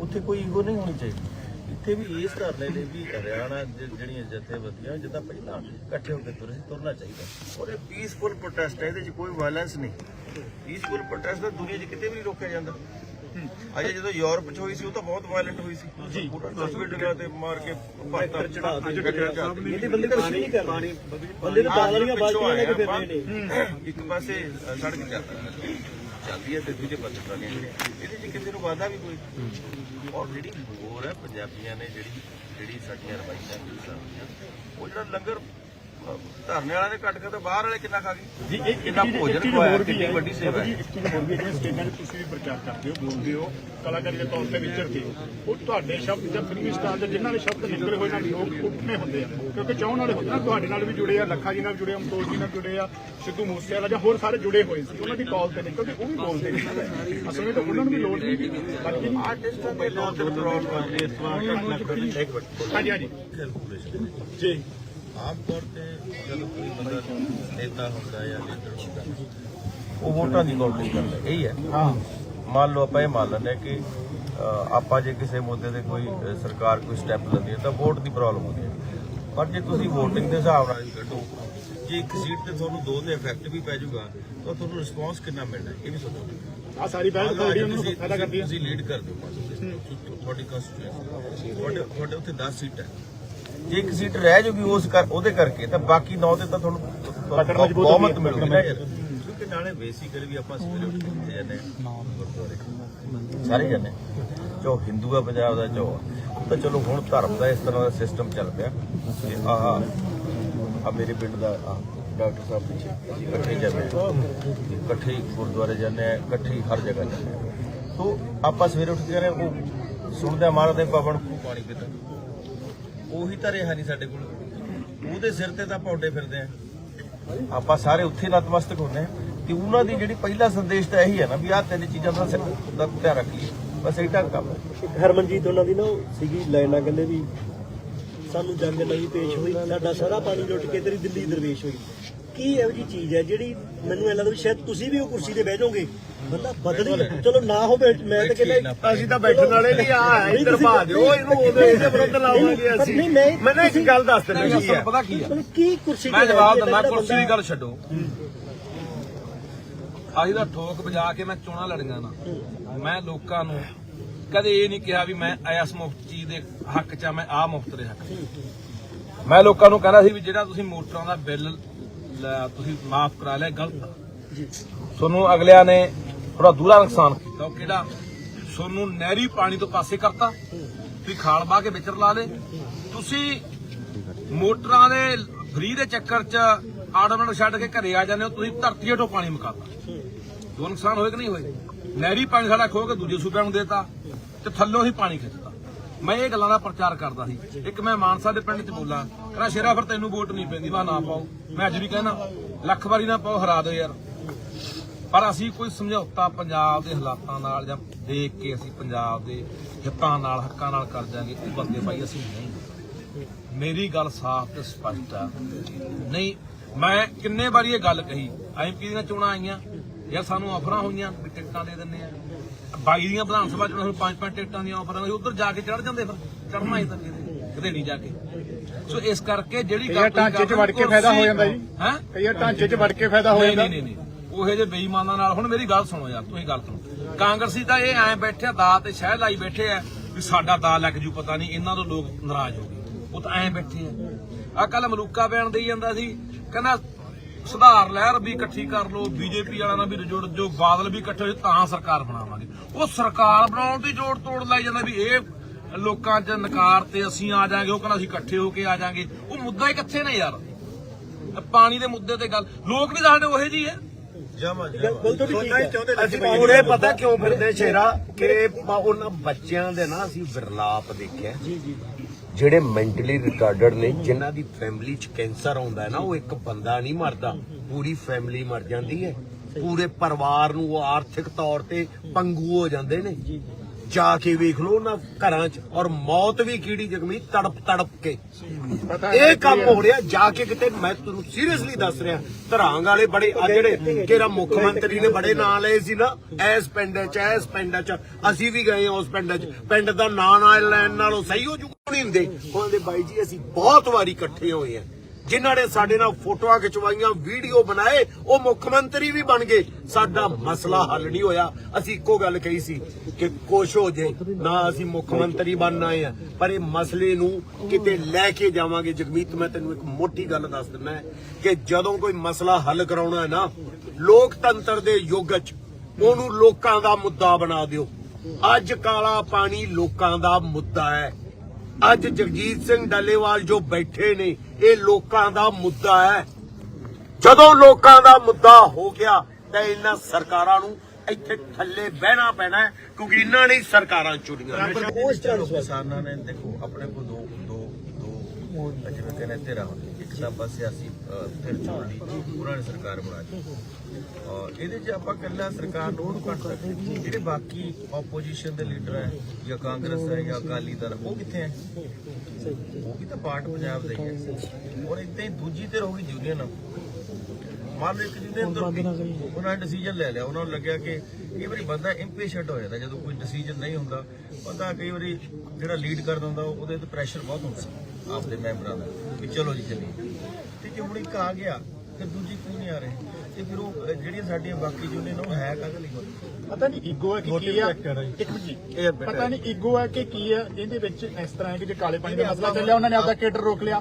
[SPEAKER 5] ਉੱਥੇ ਕੋਈ ਈਗੋ ਨਹੀਂ ਹੋਣੀ ਚਾਹੀਦੀ। ਇੱਥੇ ਵੀ ਇਸ ਧਰਨੇ ਲਈ ਵੀ ਹਰਿਆਣਾ ਜਿਹੜੀਆਂ ਜਥੇਬੰਦੀਆਂ ਜਿੱਦਾਂ ਪਹਿਲਾਂ ਇਕੱਠੇ ਹੋ ਕੇ ਤੁਰੇ ਤੁਰਨਾ ਚਾਹੀਦਾ। ਔਰ ਇਹ ਪੀਸਫੁਲ ਪ੍ਰੋਟੈਸਟ ਹੈ ਇਹਦੇ 'ਚ ਕੋਈ ਵਾਇਲੈਂਸ ਨਹੀਂ। ਪੀਸਫੁਲ ਪ੍ਰੋਟੈਸਟ ਤਾਂ ਦੁਨੀਆ 'ਚ ਕਿਤੇ ਵੀ ਨਹੀਂ ਰੋਕਿਆ ਜਾਂਦਾ। ਅਜੇ ਜਦੋਂ ਯੂਰਪ 'ਚ ਹੋਈ ਸੀ ਉਹ ਤਾਂ ਬਹੁਤ ਵਾਇਲੈਂਟ ਹੋਈ ਸੀ। ਜੀ। ਦਸ ਬਿਲਡਿੰਗਾਂ ਤੇ ਮਾਰ ਕੇ ਭਾਰਤ ਚੜਾ
[SPEAKER 6] ਇਹਦੇ ਬੰਦੇ ਕੁਝ ਨਹੀਂ ਕਰਦੇ ਬੰਦੇ ਤਾਂ ਦਾਲ ਵਾਲੀਆਂ ਬਾਲਟੀਆਂ ਲੈ ਕੇ ਫਿਰਦੇ ਨੇ।
[SPEAKER 5] ਇੱਕ ਪਾਸੇ ਸੜਕ ਚੱਲ- ਚੱਲਦੀ ਹੈ ਤੇ ਦੂਜੇ ਪਾਸੇ ਟਰਾਲੀਆਂ। ਇਹਦੇ 'ਚ ਕਿਸੇ ਨੂੰ ਵਾਦਾ ਵੀ ਕੋਈ? ਔਰ ਜਿਹੜੀ ਹੋਰ ਹੈ ਪੰਜਾਬੀਆਂ ਨੇ ਜਿਹੜੀ ਜਿਹੜੀ ਸਾਡੀਆਂ ਰਵਾਇਤਾਂ ਉਹ ਜਿਹੜਾ ਲੰਗਰ ਧਰਨੇ ਵਾਲਿਆਂ ਨੇ ਕੱਟ ਕੇ ਤਾਂ ਬਾਹਰ ਵਾਲੇ ਕਿੰਨਾ ਖਾ ਗਏ?
[SPEAKER 2] ਜੀ ਇੱਕ
[SPEAKER 5] ਕਿੰਨਾ ਭੋਜਨ ਖਵਾਇਆ, ਕਿੰਨੀ। ਵੱਡੀ ਸੇਵਾ ਹੈ।
[SPEAKER 2] ਜੀ, ਇੱਕ ਚੀਜ਼ ਹੋਰ ਵੀ ਹੈ ਸਟੇਜਾਂ 'ਤੇ ਤੁਸੀਂ ਵੀ ਪ੍ਰਚਾਰ ਕਰਦੇ ਹੋ ਬੋਲਦੇ ਹੋ ਕਲਾਕਾਰੀ ਦੇ ਤੌਰ ਤੇ ਵਿਚਰਦੇ ਹੋ। ਉਹ ਤੁਹਾਡੇ ਸ਼ਬਦ ਜਾਂ ਫਿਲਮੀ ਸਟਾਰ ਦੇ ਜਿਨ੍ਹਾਂ ਦੇ ਸ਼ਬਦ ਨਿਕਲੇ ਹੋਏ ਨਾਲ ਲੋਕ ਉੱਠਨੇ ਹੁੰਦੇ ਆ ਕਿਉਂਕਿ ਚਾਹਣ ਵਾਲੇ ਹੁੰਦੇ ਨਾ ਤੁਹਾਡੇ ਨਾਲ ਵੀ ਜੁੜੇ ਆ ਲੱਖਾ ਜੀ ਨਾਲ ਜੁੜੇ ਆ ਅਮਤੋਜ ਜੀ ਨਾਲ ਜੁੜੇ ਆ ਸਿੱਧੂ ਮੂਸੇਵਾਲਾ ਜਾਂ ਹੋਰ ਸਾਰੇ ਜੁੜੇ ਹੋਏ ਸੀ ਉਹਨਾਂ ਦੀ ਕਾਲ ਤੇ ਨੇ ਕਿਉਂਕਿ ਉਹ ਵੀ ਬੋਲਦੇ ਨੇ ਅਸਲ ਵਿੱਚ ਉਹਨਾਂ ਨੂੰ ਵੀ ਲੋੜ ਨਹੀਂ ਬਾਕੀ
[SPEAKER 5] ਆਰਟਿਸਟਾਂ ਦੇ ਤਿੰਨ ਪ੍ਰੋਬਲਮ ਇਸ ਵਾਰ ਇੱਕ ਮਿੰਟ
[SPEAKER 2] ਹਾਂਜੀ ਹਾਂਜੀ। ਜੀ।
[SPEAKER 5] ਆਮ ਤੌਰ ਤੇ ਜਦੋਂ ਕੋਈ ਬੰਦਾ ਨੇਤਾ ਹੁੰਦਾ ਜਾਂ ਲੀਡਰ ਹੁੰਦਾ ਉਹ ਵੋਟਾਂ ਦੀ ਕਾਊਂਟਿੰਗ ਕਰਦਾ ਇਹੀ ਹੈ।
[SPEAKER 2] ਹਾਂ।
[SPEAKER 5] ਮੰਨ ਲਓ ਆਪਾਂ ਇਹ ਮੰਨ ਲੈਂਦੇ ਕਿ ਆਪਾਂ ਜੇ ਕਿਸੇ ਮੁੱਦੇ ਤੇ ਕੋਈ ਸਰਕਾਰ ਕੋਈ ਸਟੈਪ ਲੈਂਦੀ ਹੈ ਤਾਂ ਵੋਟ ਦੀ ਪ੍ਰੋਬਲਮ ਹੁੰਦੀ ਹੈ। ਪਰ ਜੇ ਤੁਸੀਂ VOTING ਦੇ ਹਿਸਾਬ ਨਾਲ ਕੱਢੋ ਜੇ ਇੱਕ ਸੀਟ ਤੇ ਤੁਹਾਨੂੰ ਦੋ ਦੇ ਇਫੈਕਟ ਵੀ ਪੈ ਜਾਊਗਾ ਤਾਂ ਤੁਹਾਨੂੰ ਰਿਸਪੌਂਸ ਕਿੰਨਾ ਮਿਲਣਾ ਇਹ ਵੀ ਸੋਚੋ।
[SPEAKER 2] ਆ ਸਾਰੀ ਬਹਿਸ ਤੁਹਾਡੀ ਉਹਨਾਂ ਫਾਇਦਾ ਕਰਦੀ ਹੈ।
[SPEAKER 5] ਤੁਸੀਂ ਲੀਡ ਲਓ ਤੁ- ਤੁਹਾਡੀ ਕੰਸਟੀਟਿਊਂਸੀ ਤੁਹਾਡੇ ਤੁਹਾਡੇ ਉੱਥੇ 10 ਸੀਟਾਂ ਹੈ। ਜੇ ਇੱਕ ਸੀਟ ਰਹਿ ਜੂਗੀ ਉਸ ਕਰ ਉਹਦੇ ਕਰਕੇ ਤਾਂ ਬਾਕੀ 9 ਤੇ ਤਾਂ ਤੁਹਾਨੂੰ ਬਹੁਮਤ ਮਿਲੂਗੀ। ਨਾ ਯਾਰ ਕਿਉਂਕਿ ਨਾਲੇ ਬੇਸਿਕਲੀ ਵੀ ਆਪਾਂ ਸਵੇਰੇ ਉੱਠ ਕੇ ਕਿੱਥੇ ਜਾਂਦੇ ਹਾਂ ਗੁਰਦੁਆਰੇ। ਸਾਰੇ ਜਾਂਦੇ ਹਾਂ। ਜੋ ਹਿੰਦੂ ਆ ਪੰਜਾਬ ਦਾ ਜੋ। ਤਾਂ ਚਲੋ ਹੁਣ ਧਰਮ ਦਾ ਇਸ ਤਰ੍ਹਾਂ ਦਾ ਸਿਸਟਮ ਚੱਲ ਪਿਆ। ਕਿ ਆਹ ਆ ਮੇਰੇ ਪਿੰਡ ਦਾ ਡਾਕਟਰ ਸਾਹਿਬ ਪਿੱਛੇ ਇਕੱਠੇ ਜਾਂਦੇ ਇਕੱਠੇ ਗੁਰਦੁਆਰੇ ਜਾਂਦੇ ਆ ਇਕੱਠੇ ਹਰ ਜਗ੍ਹਾ ਜਾਂਦੇ ਆ। ਸੋ ਆਪਾਂ ਸਵੇਰੇ ਉੱਠ ਕੇ ਉਹ ਸੁਣਦੇ ਮਹਾਰਾਜ ਦੇ ਪਵਨ। ਨੂੰ ਪਾਣੀ ਪੀਤਾ। ਉਹੀ ਤਾਂ ਰਿਹਾ ਨਹੀਂ ਸਾਡੇ ਕੋਲ। ਉਹਦੇ ਸਿਰ ਤੇ ਤਾਂ ਪੌਂਡੇ ਫਿਰਦੇ ਆ। ਆਪਾਂ ਸਾਰੇ ਉੱਥੇ ਨਤਮਸਤਕ ਹੁੰਦੇ ਆ। ਕਿ ਉਹਨਾਂ ਦੀ ਜਿਹੜੀ ਪਹਿਲਾ ਸੰਦੇਸ਼ ਤਾਂ ਇਹੀ ਹੈ ਨਾ ਵੀ ਆਹ ਤਿੰਨ ਚੀਜ਼ਾਂ ਦਾ ਸਿਰ- ਦਾ ਧਿਆਨ ਰੱਖੀਏ। ਬਸ ਇਹਦਾ ਕੰਮ ਹੈ
[SPEAKER 6] ਹਰਮਨਜੀਤ ਉਹਨਾਂ ਦੀ ਨਾ ਉਹ ਸੀਗੀ ਲਾਈਨਾਂ ਕਹਿੰਦੇ ਵੀ ਸਾਨੂੰ ਜੰਗ ਨਹੀਂ ਪੇਸ਼ ਹੋਈ। ਸਾਡਾ ਸਾਰਾ ਪਾਣੀ ਲੁੱਟ ਕੇ ਤੇਰੀ ਦਿੱਲੀ ਦਰਵੇਸ਼ ਹੋਈ। ਕੀ ਇਹੋ ਜੀ ਚੀਜ਼ ਹੈ ਜਿਹੜੀ ਮੈਨੂੰ ਐਂ ਲੱਗਦਾ ਵੀ ਸ਼ਾਇਦ ਤੁਸੀਂ ਵੀ ਉਹ ਕੁਰਸੀ ਤੇ ਬਹਿ ਜਾਓਗੇ? ਬੰਦਾ ਬਦਲ ਹੀ ਚਲੋ ਨਾ ਹੋਵੇ ਮੈਂ ਤਾਂ ਕਹਿੰਦਾ
[SPEAKER 4] ਅਸੀਂ ਤਾਂ ਬੈਠਣ ਵਾਲੇ ਨਹੀਂ ਆ ਇੱਧਰ ਭਾ ਦਿਓ ਇਹਨੂੰ ਉਹਦੇ ਇਹਦੇ ਵਿਰੁੱਧ ਲਾਵਾਂਗੇ ਅਸੀਂ।
[SPEAKER 6] ਨਹੀਂ, ਮੈਂ-
[SPEAKER 4] ਮੈਨੂੰ ਇੱਕ ਗੱਲ ਦੱਸ ਦਿੰਦੇ ਕੀ ਹੈ।
[SPEAKER 1] ਪਤਾ ਕੀ ਆ
[SPEAKER 6] ਮਤਲਬ ਕੀ ਕੁਰਸੀ
[SPEAKER 1] ਮੈਂ ਜਵਾਬ
[SPEAKER 6] ਹੈ
[SPEAKER 1] ਦਿੰਦਾ ਕੁਰਸੀ ਦੀ ਗੱਲ ਛੱਡੋ। ਅਸੀਂ ਤਾਂ ਠੋਕ ਵਜਾ ਕੇ ਮੈਂ ਚੋਣਾਂ ਲੜੀਆਂ ਨਾ। ਮੈਂ ਲੋਕਾਂ ਨੂੰ ਕਦੇ ਇਹ ਨਹੀਂ ਕਿਹਾ ਵੀ ਮੈਂ ਇਸ ਮੁਫਤ ਚੀਜ਼ ਦੇ ਹੱਕ 'ਚ ਆ ਮੈਂ ਆ ਮੁਫਤ ਦੇ ਹੱਕ। ਮੈਂ ਲੋਕਾਂ ਨੂੰ ਕਹਿੰਦਾ ਸੀ ਵੀ ਜਿਹੜਾ ਤੁਸੀਂ ਮੋਟਰਾਂ ਦਾ ਬਿੱਲ ਤੁਸੀਂ ਮਾਫ ਕਰਾ ਲਿਆ, ਗਲਤ। ਆ ਤੁਹਾਨੂੰ ਅਗਲਿਆਂ ਨੇ ਥੋੜਾ ਦੂਰਾ ਨੁਕਸਾਨ ਕੀਤਾ। ਉਹ ਕਿਹੜਾ? ਤੁਹਾਨੂੰ ਨਹਿਰੀ ਪਾਣੀ ਤੋਂ ਪਾਸੇ ਕਰਤਾ। ਤੁਸੀਂ ਖਾਲ ਬਾਹ ਕੇ ਵਿੱਚ ਲਾ ਲੇ ਤੁਸੀਂ ਮੋਟਰਾਂ ਦੇ ਫ੍ਰੀ ਦੇ ਚੱਕਰ 'ਚ ਆਟੋਮੈਟਿਕ ਛੱਡ ਕੇ ਘਰੇ ਆ ਜਾਂਦੇ ਹੋ, ਤੁਸੀਂ ਧਰਤੀ ਹੇਠੋਂ ਪਾਣੀ ਮੁਕਾਤਾ। ਦੋ ਨੁਕਸਾਨ ਹੋਏ ਕਿ ਨਹੀਂ ਹੋਏ? ਨਹਿਰੀ ਪਾਣੀ ਸਾਡਾ ਖੋ ਕੇ ਦੂਜੇ ਸੂਬਿਆਂ ਨੂੰ ਦੇਤਾ ਤੇ ਥੱਲੋਂ ਹੀ ਪਾਣੀ ਖਿੱਚਦਾ ਮੈਂ ਇਹ ਗੱਲਾਂ ਦਾ ਪ੍ਰਚਾਰ ਕਰਦਾ ਸੀ। ਇੱਕ ਮੈਂ ਮਾਨਸਾ ਦੇ ਪਿੰਡ 'ਚ ਬੋਲਾਂ। ਕਹਿੰਦਾ ਸ਼ੇਰਾ, ਫਿਰ ਤੈਨੂੰ ਵੋਟ ਨਹੀਂ ਪੈਂਦੀ। ਮੈਂ ਨਾ ਪਾਓ। ਮੈਂ ਅੱਜ ਵੀ ਕਹਿਣਾ, ਲੱਖ ਵਾਰੀ ਨਾ ਪਾਓ, ਹਰਾ ਦਿਓ ਯਾਰ। ਪਰ ਅਸੀਂ ਕੋਈ ਸਮਝੌਤਾ ਪੰਜਾਬ ਦੇ ਹਾਲਾਤਾਂ ਨਾਲ ਜਾਂ ਦੇਖ ਕੇ ਅਸੀਂ ਪੰਜਾਬ ਦੇ ਹਿੱਤਾਂ ਨਾਲ, ਹੱਕਾਂ ਨਾਲ ਕਰ ਜਾਾਂਗੇ ਉਹ ਬੰਦੇ ਭਾਈ ਅਸੀਂ ਨਹੀਂ। ਮੇਰੀ ਗੱਲ ਸਾਫ਼ ਤੇ ਸਪਸ਼ਟ ਆ। ਨਹੀਂ, ਮੈਂ ਕਿੰਨੇ ਵਾਰੀ ਇਹ ਗੱਲ ਕਹੀ ਐਮਪੀ ਦੀਆਂ ਚੋਣਾਂ ਆਈਆਂ? ਯਾਰ ਸਾਨੂੰ ਆਫਰਾਂ ਹੋਈਆਂ ਵੀ ਟਿਕਟਾਂ ਦੇ ਦਿੰਨੇ ਆ। ਬਾਈ ਦੀਆਂ ਵਿਧਾਨ ਸਭਾ ਚੋਣਾਂ ਹੁਣ ਪੰਜ ਪੰਜ ਟਿਕਟਾਂ ਦੀਆਂ ਆਫਰਾਂ ਸੀ ਉਧਰ ਜਾ ਕੇ ਚੜ ਜਾਂਦੇ ਫਿਰ ਚੜਨਾ ਹੀ ਤਾਂ ਕਿਤੇ ਨਹੀਂ ਜਾ ਕੇ। ਸੋ ਇਸ ਕਰਕੇ ਜਿਹੜੀ
[SPEAKER 2] ਕਈ ਵਾਰ ਢਾਂਚੇ 'ਚ ਵੜ ਕੇ ਫਾਇਦਾ ਹੋ ਜਾਂਦਾ ਜੀ।
[SPEAKER 1] ਹੈ?
[SPEAKER 2] ਕਈ ਵਾਰ ਢਾਂਚੇ 'ਚ ਵੜ ਕੇ ਫਾਇਦਾ ਹੋ ਜਾਂਦਾ।
[SPEAKER 1] ਨਹੀਂ ਨਹੀਂ ਨਹੀਂ। ਉਹ ਜਿਹੇ ਬੇਈਮਾਨਾਂ ਨਾਲ ਹੁਣ ਮੇਰੀ ਗੱਲ ਸੁਣੋ ਯਾਰ ਤੁਸੀਂ ਗੱਲ ਸੁਣੋ। ਕਾਂਗਰਸੀ ਤਾਂ ਇਹ ਐਂ ਬੈਠੇ ਦਾ ਤੇ ਸ਼ਹਿ ਲਾਈ ਬੈਠੇ ਆ ਵੀ ਸਾਡਾ ਦਾ ਲੱਗ ਜੂ ਪਤਾ ਨਹੀਂ ਇਹਨਾਂ ਤੋਂ ਲੋਕ ਨਾਰਾਜ਼ ਹੋ ਗਏ। ਉਹ ਤਾਂ ਐਂ ਬੈਠੇ ਆ। ਆ ਕੱਲ ਮਲੂਕਾ ਬਿਆਨ ਦੇਈ ਜਾਂਦਾ ਸੀ ਕਹਿੰਦਾ ਸੁਧਾਰ ਲਹਿਰ ਵੀ ਇਕੱਠੀ ਕਰ ਲਓ ਬੀਜੇਪੀ ਵਾਲਿਆਂ ਨਾਲ ਵੀ ਜੋੜ ਜੋ ਬਾਦਲ ਵੀ ਇਕੱਠੇ ਤਾਂ ਸਰਕਾਰ ਬਣਾਵਾਂਗੇ। ਉਹ ਸਰਕਾਰ ਬਣਾਉਣ ਦੀ ਜੋੜ ਤੋੜ ਲਾਈ ਜਾਂਦਾ ਵੀ ਇਹ ਲੋਕਾਂ 'ਚ ਨਕਾਰ ਤੇ ਅਸੀਂ ਆ ਜਾਾਂਗੇ ਉਹ ਕਹਿੰਦਾ ਅਸੀਂ ਇਕੱਠੇ ਹੋ ਕੇ ਆ ਜਾਾਂਗੇ। ਉਹ ਮੁੱਦਾ ਹੀ ਕਿੱਥੇ ਨੇ ਯਾਰ। ਪਾਣੀ ਦੇ ਮੁੱਦੇ ਤੇ ਗੱਲ। ਲੋਕ ਵੀ ਸਾਡੇ ਉਹੇ ਜੀ ਹੈ
[SPEAKER 5] ਜਮਾ
[SPEAKER 6] ਗੱਲ ਤੁਹਾਡੀ ਠੀਕ ਹੈ
[SPEAKER 4] ਅਸੀਂ ਪੂਰੇ ਪਤਾ ਕਿਉਂ ਫਿਰਦੇ ਸ਼ੇਰਾ? ਕਿ ਪ- ਉਹਨਾਂ ਬੱਚਿਆਂ ਦੇ ਨਾ ਅਸੀਂ ਵਿਰਲਾਪ ਦੇਖਿਆ।
[SPEAKER 6] ਜੀ ਜੀ।
[SPEAKER 4] ਜਿਹੜੇ ਮੈਂਟਲੀ ਰਿਟਾਰਡਡ ਨੇ ਜਿਨ੍ਹਾਂ ਦੀ ਫੈਮਿਲੀ 'ਚ ਕੈਂਸਰ ਆਉਂਦਾ ਹੈ ਨਾ ਉਹ ਇੱਕ ਬੰਦਾ ਨਹੀਂ ਮਰਦਾ। ਪੂਰੀ ਫੈਮਿਲੀ ਮਰ ਜਾਂਦੀ ਹੈ। ਪੂਰੇ ਪਰਿਵਾਰ ਨੂੰ ਉਹ ਆਰਥਿਕ ਤੌਰ ਤੇ ਪੰਗੂ ਹੋ ਜਾਂਦੇ ਨੇ।
[SPEAKER 6] ਜੀ
[SPEAKER 4] ਕੇ ਵੇਖ ਲਓ ਉਹਨਾਂ ਘਰਾਂ 'ਚ ਔਰ ਮੌਤ ਵੀ ਕੀੜੀ ਜਗਮੀ ਤੜਪ ਤੜਪ ਕੇ। ਇਹ ਕੰਮ ਹੋ ਰਿਹਾ ਜਾ ਕੇ ਕਿਤੇ ਮੈਂ ਤੁਹਾਨੂੰ ਸੀਰੀਅਸਲੀ ਦੱਸ ਰਿਹਾ ਧਰਾਂਗ ਵਾਲੇ ਬੜੇ ਆ ਜਿਹੜੇ ਕਿਹੜਾ ਮੁੱਖ ਮੰਤਰੀ ਨੇ ਬੜੇ ਨਾਂ ਲਏ ਸੀ ਨਾ ਐਸ ਪਿੰਡ 'ਚ ਐਸ ਪਿੰਡ 'ਚ। ਅਸੀਂ ਵੀ ਗਏ ਉਸ ਪਿੰਡ 'ਚ। ਪਿੰਡ ਦਾ ਨਾਂ ਨਾ ਲੈਣ ਨਾਲੋਂ ਸਹੀ ਹੋ ਜੂ ਨਹੀਂ ਹੁੰਦੇ। ਉਹਦੇ ਬਾਈ ਜੀ ਅਸੀਂ ਬਹੁਤ ਵਾਰੀ ਇਕੱਠੇ ਹੋਏ ਆ ਜਿਨ੍ਹਾਂ ਨੇ ਸਾਡੇ ਨਾਲ ਫੋਟੋਆਂ ਖਿਚਵਾਈਆਂ, ਵੀਡੀਓ ਬਣਾਏ, ਉਹ ਮੁੱਖ ਮੰਤਰੀ ਵੀ ਬਣ ਗਏ। ਸਾਡਾ ਮਸਲਾ ਹੱਲ ਨਹੀਂ ਹੋਇਆ। ਅਸੀਂ ਇੱਕੋ ਗੱਲ ਕਹੀ ਸੀ ਕਿ ਕੁਛ ਹੋ ਜੇ, ਨਾ ਅਸੀਂ ਮੁੱਖ ਮੰਤਰੀ ਬਣਨਾ ਆਏ ਪਰ ਇਹ ਮਸਲੇ ਨੂੰ ਕਿਤੇ ਲੈ ਕੇ ਜਾਵਾਂਗੇ। ਜਗਮੀਤ, ਮੈਂ ਤੈਨੂੰ ਇੱਕ ਮੋਟੀ ਗੱਲ ਦੱਸ ਦਿੰਦਾ ਕਿ ਜਦੋਂ ਕੋਈ ਮਸਲਾ ਹੱਲ ਕਰਾਉਣਾ ਹੈ ਨਾ, ਲੋਕਤੰਤਰ ਦੇ ਯੁੱਗ 'ਚ ਉਹਨੂੰ ਲੋਕਾਂ ਦਾ ਮੁੱਦਾ ਬਣਾ ਦਿਓ। ਅੱਜ ਕਾਲਾ ਪਾਣੀ ਲੋਕਾਂ ਦਾ ਮੁੱਦਾ ਹੈ। ਅੱਜ ਜਗਜੀਤ ਸਿੰਘ ਡੱਲੇਵਾਲ ਜੋ ਬੈਠੇ ਨੇ ਇਹ ਲੋਕਾਂ ਦਾ ਮੁੱਦਾ ਹੈ। ਜਦੋਂ ਲੋਕਾਂ ਦਾ ਮੁੱਦਾ ਹੋ ਗਿਆ ਤਾਂ ਇਹਨਾਂ ਸਰਕਾਰਾਂ ਨੂੰ ਇੱਥੇ ਥੱਲੇ ਬਹਿਣਾ ਪੈਣਾ ਕਿਉਂਕਿ ਇਹਨਾਂ ਨੇ ਸਰਕਾਰਾਂ ਚੁਣੀਆਂ
[SPEAKER 5] ਕਿਸਾਨਾਂ ਨੇ ਦੇਖੋ ਆਪਣੇ ਕੋਲ ਦੋ ਦੋ ਦੋ ਜਿਵੇਂ ਕਹਿੰਦੇ ਤੇਰਾ ਹੁੰਦੇ ਇੱਕ ਤਾਂ ਬਸ ਸਿਆਸੀ ਫਿਰ ਚੁਣ ਲਈ ਉਹਨਾਂ ਨੇ ਸਰਕਾਰ ਬਣਾ ਲਈ ਔਰ ਇਹਦੇ 'ਚ ਆਪਾਂ ਕੱਲਾ ਸਰਕਾਰ ਨੂੰ ਨਹੀਂ ਸਕਦੇ ਜਿਹੜੇ ਬਾਕੀ ਆਪੋਜੀਸ਼ਨ ਦੇ ਲੀਡਰ ਹੈ, ਜਾਂ ਕਾਂਗਰਸ ਹੈ, ਜਾਂ ਅਕਾਲੀ ਦਲ, ਉਹ ਕਿੱਥੇ ਹੈ? ਉਹ ਵੀ ਤਾਂ ਪਾਰਟ ਪੰਜਾਬ ਦਾ ਹੀ ਹੈ। ਔਰ ਇਦਾਂ ਦੂਜੀ ਤੇ ਰਹੂਗੀ ਯੂਨੀਅਨ ਮੰਨ ਲਓ ਇੱਕ ਯੂਨੀਅਨ ਤੋਂ ਉਹਨਾਂ ਡਿਸੀਜਨ ਲੈ ਲਿਆ। ਉਹਨਾਂ ਨੂੰ ਲੱਗਿਆ ਕਿ ਕਈ ਵਾਰੀ ਬੰਦਾ ਇੰਪੇਸ਼ੈਂਟ ਹੋ ਜਾਂਦਾ, ਜਦੋਂ ਕੋਈ ਡਿਸੀਜਨ ਨਹੀਂ ਹੁੰਦਾ। ਬੰਦਾ ਕਈ ਵਾਰੀ ਜਿਹੜਾ ਲੀਡ ਕਰਦਾ ਹੁੰਦਾ, ਉਹਦੇ ਤੇ ਪ੍ਰੈਸ਼ਰ ਬਹੁਤ ਹੁੰਦਾ ਆਪਦੇ ਮੈਂਬਰਾਂ ਦਾ। ਕਿ ਚਲੋ ਜੀ, ਚੱਲੀਏ। ਤੇ ਜੇ ਹੁਣ ਇੱਕ ਆ ਗਿਆ, ਫਿਰ ਦੂਜੀ ਕਿਉਂ ਨਹੀਂ ਆ ਰਹੀ? ਤੇ ਫਿਰ ਉਹ ਅਹ, ਜਿਹੜੀਆਂ ਸਾਡੀਆਂ ਬਾਕੀ ਯੂਨੀਅਨ ਉਹ ਹੈ ਕਾਹਦੇ ਲਈ
[SPEAKER 2] ਪਤਾ ਨਹੀਂ ਈਗੋ ਹੈ ਕਿ ਕੀ ਹੈ ਇੱਕ ਮਿੰਟ ਜੀ। ਪਤਾ ਨਹੀਂ ਈਗੋ ਹੈ ਕਿ ਕੀ ਹੈ ਇਹਦੇ ਵਿੱਚ ਇਸ ਤਰ੍ਹਾਂ ਹੈ ਕਿ ਜੇ ਕਾਲੇ ਪਾਣੀ ਦਾ ਮਸਲਾ ਚੱਲਿਆ ਉਹਨਾਂ ਨੇ ਆਪਦਾ ਕੇਡਰ ਰੋਕ ਲਿਆ।